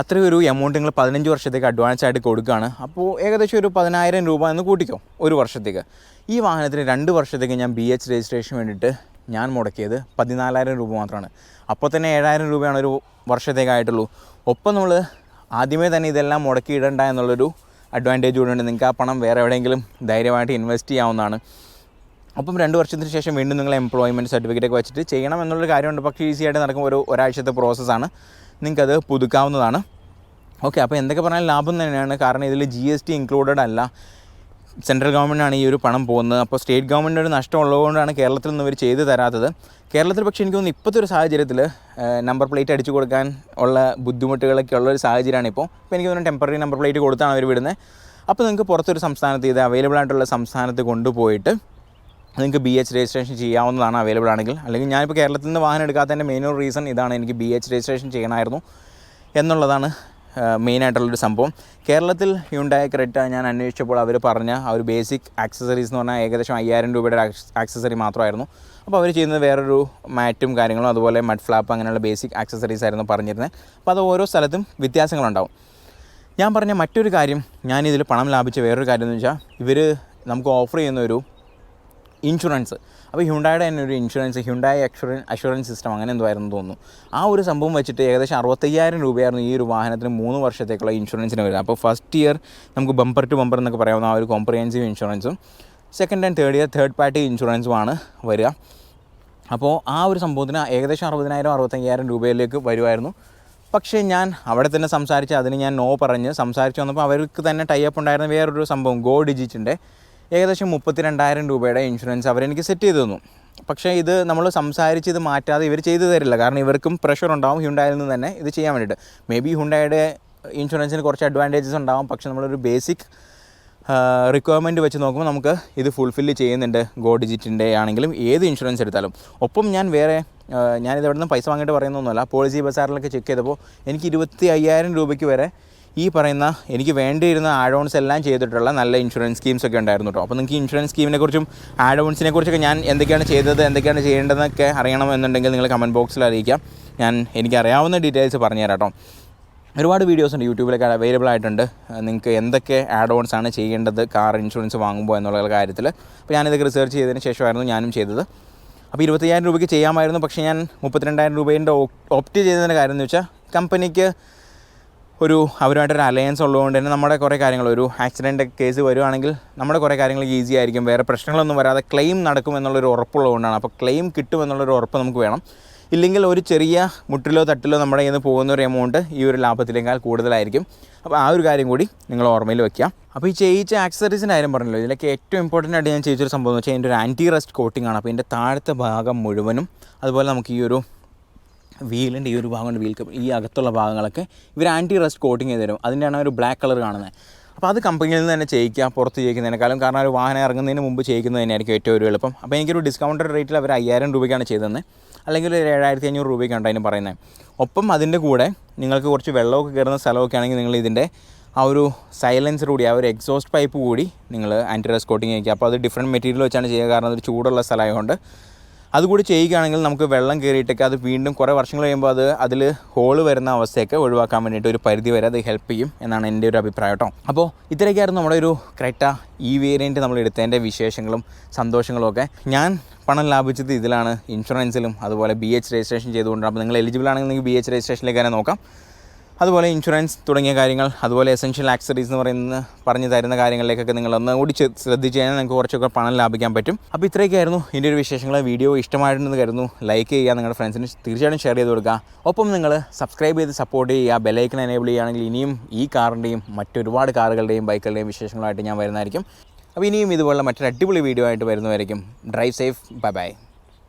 [SPEAKER 1] അത്രയും ഒരു എമൗണ്ട് നിങ്ങൾ പതിനഞ്ച് വർഷത്തേക്ക് അഡ്വാൻസ് ആയിട്ട് കൊടുക്കുകയാണ്. അപ്പോൾ ഏകദേശം ഒരു പതിനായിരം രൂപ എന്ന് കൂട്ടിക്കോ ഒരു വർഷത്തേക്ക്. ഈ വാഹനത്തിന് രണ്ട് വർഷത്തേക്ക് ഞാൻ ബി എച്ച് രജിസ്ട്രേഷന് വേണ്ടിയിട്ട് ഞാൻ മുടക്കിയത് പതിനാലായിരം രൂപ മാത്രമാണ്. അപ്പോൾ തന്നെ ഏഴായിരം രൂപയാണ് ഒരു വർഷത്തേക്കായിട്ടുള്ളൂ ഒപ്പം നമ്മൾ ആദ്യമേ തന്നെ ഇതെല്ലാം മുടക്കി ഇടണ്ട എന്നുള്ളൊരു അഡ്വാന്റേജ് കൂടെ ഉണ്ട്. നിങ്ങൾക്ക് ആ പണം വേറെ എവിടെയെങ്കിലും ധൈര്യമായിട്ട് ഇൻവെസ്റ്റ് ചെയ്യാവുന്നതാണ്. അപ്പം രണ്ട് വർഷത്തിന് ശേഷം വീണ്ടും നിങ്ങൾ എംപ്ലോയ്മെന്റ് സർട്ടിഫിക്കറ്റ് ഒക്കെ വെച്ചിട്ട് ചെയ്യണം എന്നുള്ളൊരു കാര്യമുണ്ട്. പക്ഷേ ഈസി ആയിട്ട് നടക്കും ഒരു ഒരാഴ്ചത്തെ പ്രോസസ്സാണ് നിങ്ങൾക്കത് പുതുക്കാവുന്നതാണ്. ഓക്കെ അപ്പോൾ എന്തൊക്കെ പറഞ്ഞാൽ ലാഭം തന്നെയാണ്. കാരണം ഇതിൽ ജി എസ് ടി ഇൻക്ലൂഡഡ് അല്ല. സെൻട്രൽ ഗവൺമെന്റാണ് ഈ ഒരു പണം പോകുന്നത്. അപ്പോൾ സ്റ്റേറ്റ് ഗവൺമെന്റ് ഒരു നഷ്ടം ഉള്ളതുകൊണ്ടാണ് കേരളത്തിൽ നിന്ന് ഇവർ ചെയ്ത് തരാത്തത്. കേരളത്തിൽ പക്ഷേ എനിക്ക് തോന്നുന്നു ഇപ്പോഴത്തെ ഒരു സാഹചര്യത്തിൽ നമ്പർ പ്ലേറ്റ് അടിച്ചു കൊടുക്കാൻ ഉള്ള ബുദ്ധിമുട്ടുകളൊക്കെ ഉള്ള ഒരു സാഹചര്യമാണ് ഇപ്പോൾ. ഇപ്പോൾ എനിക്ക് തോന്നുന്നു ടെമ്പററി നമ്പർ പ്ലേറ്റ് കൊടുത്താണ് അവർ വിടുന്നത്. അപ്പോൾ നിങ്ങൾക്ക് പുറത്തൊരു സംസ്ഥാനത്ത് ഇത് അവൈലബിൾ ആയിട്ടുള്ള സംസ്ഥാനത്ത് കൊണ്ടുപോയിട്ട് നിങ്ങൾക്ക് ബി എച്ച് രജിസ്ട്രേഷൻ ചെയ്യാവുന്നതാണ് അവൈലബിൾ ആണെങ്കിൽ. അല്ലെങ്കിൽ ഞാനിപ്പോൾ കേരളത്തിൽ നിന്ന് വാഹനം എടുക്കാത്തതിന്റെ മെയിൻ ഒരു റീസൺ ഇതാണ് എനിക്ക് ബി എച്ച് രജിസ്ട്രേഷൻ ചെയ്യണമായിരുന്നു എന്നുള്ളതാണ് മെയിനായിട്ടുള്ളൊരു സംഭവം. കേരളത്തിൽ യുണ്ടായ ക്രെറ്റ ഞാൻ അന്വേഷിച്ചപ്പോൾ അവർ പറഞ്ഞ ആ ഒരു ബേസിക് ആക്സസറീസ് എന്ന് പറഞ്ഞാൽ ഏകദേശം അയ്യായിരം രൂപയുടെ ആക്സസറി മാത്രമായിരുന്നു. അപ്പോൾ അവർ ചെയ്യുന്നത് വേറൊരു മാറ്റും കാര്യങ്ങളും അതുപോലെ മഡ് ഫ്ലാപ്പ് അങ്ങനെയുള്ള ബേസിക് ആക്സസറീസ് ആയിരുന്നു പറഞ്ഞിരുന്നത് അപ്പോൾ അത് ഓരോ സ്ഥലത്തും വ്യത്യാസങ്ങളുണ്ടാവും. ഞാൻ പറഞ്ഞ മറ്റൊരു കാര്യം ഞാനിതിൽ പണം ലാഭിച്ച വേറൊരു കാര്യം എന്ന് വെച്ചാൽ ഇവർ നമുക്ക് ഓഫർ ചെയ്യുന്ന ഒരു ഇൻഷുറൻസ്. അപ്പോൾ ഹ്യുണ്ടായുടെ തന്നെ ഒരു ഇൻഷുറൻസ് ഹ്യുണ്ടായി അഷുറൻ അഷുറൻസ് സിസ്റ്റം അങ്ങനെ എന്തോ ആയിരുന്നു തോന്നുന്നു. ആ ഒരു സംഭവം വെച്ചിട്ട് ഏകദേശം അറുപത്തയ്യായിരം രൂപയായിരുന്നു ഈ ഒരു വാഹനത്തിന് മൂന്ന് വർഷത്തേക്കുള്ള ഇൻഷുറൻസിന് വരുന്നത്. അപ്പോൾ ഫസ്റ്റ് ഇയർ നമുക്ക് ബമ്പർ ടു ബമ്പർ എന്നൊക്കെ പറയാവുന്ന ആ ഒരു കോംപ്രിഹെൻസീവ് ഇൻഷുറൻസും second and third year third party ഇൻഷുറൻസുമാണ് വരിക. അപ്പോൾ ആ ഒരു സംഭവത്തിന് ഏകദേശം അറുപതിനായിരം അറുപത്തയ്യായിരം രൂപയിലേക്ക് വരുമായിരുന്നു പക്ഷേ ഞാൻ അവിടെ തന്നെ സംസാരിച്ച് അതിന് ഞാൻ നോ പറഞ്ഞ് സംസാരിച്ച് വന്നപ്പോൾ അവർക്ക് തന്നെ ടൈ അപ്പ് ഉണ്ടായിരുന്ന വേറൊരു സംഭവം ഗോ ഡിജിറ്റിന്റെ ഏകദേശം മുപ്പത്തി രണ്ടായിരം രൂപയുടെ ഇൻഷുറൻസ് അവരെനിക്ക് സെറ്റ് ചെയ്ത് തന്നു. പക്ഷേ ഇത് നമ്മൾ സംസാരിച്ച് ഇത് മാറ്റാതെ ഇവർ ചെയ്തു തരില്ല. കാരണം ഇവർക്കും പ്രഷർ ഉണ്ടാവും. ഹ്യുണ്ടായിൽ നിന്ന് തന്നെ ഇത് ചെയ്യാൻ വേണ്ടിയിട്ട്. മേ ബി ഹുണ്ടായുടെ ഇൻഷുറൻസിന് കുറച്ച് അഡ്വാന്റേജസ് ഉണ്ടാവും. പക്ഷേ നമ്മളൊരു ബേസിക് റിക്വയർമെന്റ് വെച്ച് നോക്കുമ്പോൾ നമുക്ക് ഇത് ഫുൾഫില്ല് ചെയ്യുന്നുണ്ട്. ഗോ ഡിജിറ്റിന്റെ ആണെങ്കിലും ഏത് ഇൻഷുറൻസ് എടുത്താലും. ഒപ്പം ഞാൻ വേറെ ആ, ഞാനിത് എവിടെ നിന്ന് പൈസ വാങ്ങിയിട്ട് പറയുന്നൊന്നുമല്ല. പോളിസി ബസാറിലൊക്കെ ചെക്ക് ചെയ്തപ്പോൾ എനിക്ക് ഇരുപത്തി അയ്യായിരം രൂപയ്ക്ക് വരെ ഈ പറയുന്ന എനിക്ക് വേണ്ടിയിരുന്ന ആഡ് ഓൺസ് എല്ലാം ചെയ്തിട്ടുള്ള നല്ല ഇൻഷുറൻസ് സ്കീംസ് ഒക്കെ ഉണ്ടായിരുന്നു കേട്ടോ അപ്പോൾ നിങ്ങൾക്ക് ഇൻഷുറൻസ് സ്കീമിനെ കുറിച്ചും ആഡ് ഓൺസിനെ കുറിച്ചൊക്കെ ഞാൻ എന്തൊക്കെയാണ് ചെയ്തത് എന്തൊക്കെയാണ് ചെയ്യേണ്ടതെന്നൊക്കെ അറിയണമെന്നുണ്ടെങ്കിൽ നിങ്ങൾ കമന്റ് ബോക്സിൽ അറിയിക്കാം. ഞാൻ എനിക്ക് അറിയാവുന്ന ഡീറ്റെയിൽസ് പറഞ്ഞുതരാം കേട്ടോ ഒരുപാട് വീഡിയോസ് ഉണ്ട് യൂട്യൂബിലൊക്കെ അവൈലബിൾ ആയിട്ടുണ്ട്. നിങ്ങൾക്ക് എന്തൊക്കെ ആഡ് ഓൺസ് ആണ് ചെയ്യേണ്ടത് കാർ ഇൻഷുറൻസ് വാങ്ങുമ്പോൾ എന്നുള്ള കാര്യത്തിൽ അപ്പോൾ ഞാനിതൊക്കെ റിസർച്ച് ചെയ്തതിന് ശേഷമായിരുന്നു ഞാനും ചെയ്തത്. അപ്പോൾ ഇരുപത്തയ്യായിരം രൂപയ്ക്ക് ചെയ്യാമായിരുന്നു. പക്ഷേ ഞാൻ മുപ്പത്തിരണ്ടായിരം രൂപേന്റെ ഓപ്റ്റ് ചെയ്തതിന്റെ കാര്യം എന്ന് വെച്ചാൽ കമ്പനിക്ക് ഒരു അവരുമായിട്ടൊരു അലയൻസ് ഉള്ളതുകൊണ്ട് തന്നെ നമ്മുടെ കുറേ കാര്യങ്ങൾ ഒരു ആക്സിഡന്റ് കേസ് വരുവാണെങ്കിൽ നമ്മുടെ കുറേ കാര്യങ്ങൾ ഈസി ആയിരിക്കും. വേറെ പ്രശ്നങ്ങളൊന്നും വരാതെ ക്ലെയിം നടക്കും എന്നുള്ളൊരു ഉറപ്പുള്ളതുകൊണ്ടാണ്. അപ്പോൾ ക്ലെയിം കിട്ടും എന്നുള്ളൊരു ഉറപ്പ് നമുക്ക് വേണം. ഇല്ലെങ്കിൽ ഒരു ചെറിയ മുട്ടിലോ തട്ടിലോ നമ്മുടെ നിന്ന് പോകുന്ന ഒരു എമൗണ്ട് ഈ ഒരു ലാഭത്തിലേക്കാൾ കൂടുതലായിരിക്കും. അപ്പോൾ ആ ഒരു കാര്യം കൂടി നിങ്ങൾ ഓർമ്മയിൽ വെക്കുക. അപ്പോൾ ഈ ചെയ്യിച്ച ആക്സസറീസിന്റെ കാര്യം പറഞ്ഞല്ലോ. ഇതിലൊക്കെ ഏറ്റവും ഇമ്പോർട്ടന്റ് ആയിട്ട് ഞാൻ ചെയ്യിച്ചൊരു സംഭവം എന്ന് വെച്ചാൽ ഇതിന്റെ ഒരു ആന്റി റസ്റ്റ് കോട്ടിംഗ് ആണ്. അപ്പോൾ ഇതിന്റെ താഴത്തെ ഭാഗം മുഴുവനും അതുപോലെ നമുക്ക് ഈ ഒരു വീലിന്റെ ഈ ഒരു ഭാഗമുണ്ട് വീൽ കപ്പ് ഈ അകത്തുള്ള ഭാഗങ്ങളൊക്കെ ഇവർ ആന്റി റസ്റ്റ് കോട്ടിങ് ചെയ്ത് തരും. അതിന്റെയാണ് ഒരു ബ്ലാക്ക് കളർ കാണുന്നത്. അപ്പോൾ അത് കമ്പനിയിൽ നിന്ന് തന്നെ ചെയ്യിക്കുക പുറത്ത് ചെയ്യിക്കുന്നതിനേക്കാളും കാരണം ഒരു വാഹനം ഇറങ്ങുന്നതിന് മുമ്പ് ചെയ്യിക്കുന്നത് തന്നെയായിരിക്കും ഏറ്റവും ഒരു എളുപ്പം. അപ്പോൾ എനിക്കൊരു ഡിസ്കൗണ്ടഡ് റേറ്റിൽ അവർ അയ്യായിരം രൂപയ്ക്കാണ് ചെയ്തതെന്ന്. അല്ലെങ്കിൽ ഒരു ഏഴായിരത്തി അഞ്ഞൂറ് രൂപയ്ക്കാണ് അതിന് പറയുന്നത്. ഒപ്പം അതിന്റെ കൂടെ നിങ്ങൾക്ക് കുറച്ച് വെള്ളമൊക്കെ കയറുന്ന സ്ഥലമൊക്കെ ആണെങ്കിൽ നിങ്ങൾ ഇതിന്റെ ആ ഒരു സൈലൻസർ കൂടി ആ ഒരു എക്സോസ്റ്റ് പൈപ്പ് കൂടി നിങ്ങൾ ആന്റി റസ്റ്റ് കോട്ടിങ് ചെയ്യിക്കുക. അപ്പോൾ അത് ഡിഫറെന്റ് മെറ്റീരിയൽ വെച്ചാണ് ചെയ്യുക. കാരണം അതൊരു ചൂടുള്ള സ്ഥലമായതുകൊണ്ട് അതുകൂടി ചെയ്യുകയാണെങ്കിൽ നമുക്ക് വെള്ളം കയറിയിട്ടൊക്കെ അത് വീണ്ടും കുറേ വർഷങ്ങൾ കഴിയുമ്പോൾ അത് അതിൽ ഹോൾ വരുന്ന അവസ്ഥയൊക്കെ ഒഴിവാക്കാൻ വേണ്ടിയിട്ട് ഒരു പരിധി വരെ അത് ഹെൽപ്പ് ചെയ്യും എന്നാണ് എന്റെ ഒരു അഭിപ്രായം കേട്ടോ. അപ്പോൾ ഇത്രയൊക്കെയായിരുന്നു നമ്മുടെ ഒരു ക്രെറ്റ ഈ വേരിയന്റ് നമ്മൾ എടുത്തതിന്റെ വിശേഷങ്ങളും സന്തോഷങ്ങളും ഒക്കെ. ഞാൻ പണം ലാഭിച്ചത് ഇതിലാണ് ഇൻഷുറൻസിലും അതുപോലെ ബി എച്ച് രജിസ്ട്രേഷൻ ചെയ്തുകൊണ്ടാണ്. അപ്പോൾ നിങ്ങൾ എലിജിബിൾ ആണെങ്കിൽ നിങ്ങൾക്ക് ബി എച്ച് രജിസ്ട്രേഷനിലേക്ക് തന്നെ നോക്കാം. അതുപോലെ ഇൻഷുറൻസ് തുടങ്ങിയ കാര്യങ്ങൾ അതുപോലെ എസെൻഷ്യൽ ആക്സറീസ് എന്ന് പറയുന്ന പറഞ്ഞു തരുന്ന കാര്യങ്ങളിലേക്കൊക്കെ നിങ്ങൾ ഒന്ന് കൂടി ചെ- ശ്രദ്ധിച്ച് കഴിഞ്ഞാൽ നിങ്ങൾക്ക് കുറച്ചൊക്കെ പണം ലാഭിക്കാൻ പറ്റും. അപ്പോൾ ഇത്രയൊക്കെയായിരുന്നു ഇതിന്റെ ഒരു വിശേഷങ്ങൾ. വീഡിയോ ഇഷ്ടമായിട്ടുണ്ടെന്ന് കരുതുന്നു. ലൈക്ക് ചെയ്യുക നിങ്ങളുടെ ഫ്രണ്ട്സിന് തീർച്ചയായിട്ടും ഷെയർ ചെയ്ത് കൊടുക്കുക. ഒപ്പം നിങ്ങൾ സബ്സ്ക്രൈബ് ചെയ്ത് സപ്പോർട്ട് ചെയ്യുക. ബെലൈക്കൺ എനേബിൾ ചെയ്യുകയാണെങ്കിൽ ഇനിയും ഈ കാറിന്റെയും മറ്റൊരുപാട് കാറുകളുടെയും ബൈക്കുകളുടെയും വിശേഷങ്ങളായിട്ട് ഞാൻ വരുന്നതായിരിക്കും. അപ്പോൾ ഇനിയും ഇതുപോലുള്ള മറ്റൊരു അടിപൊളി വീഡിയോ ആയിട്ട് വരുന്നതായിരിക്കും. Drive safe bye bye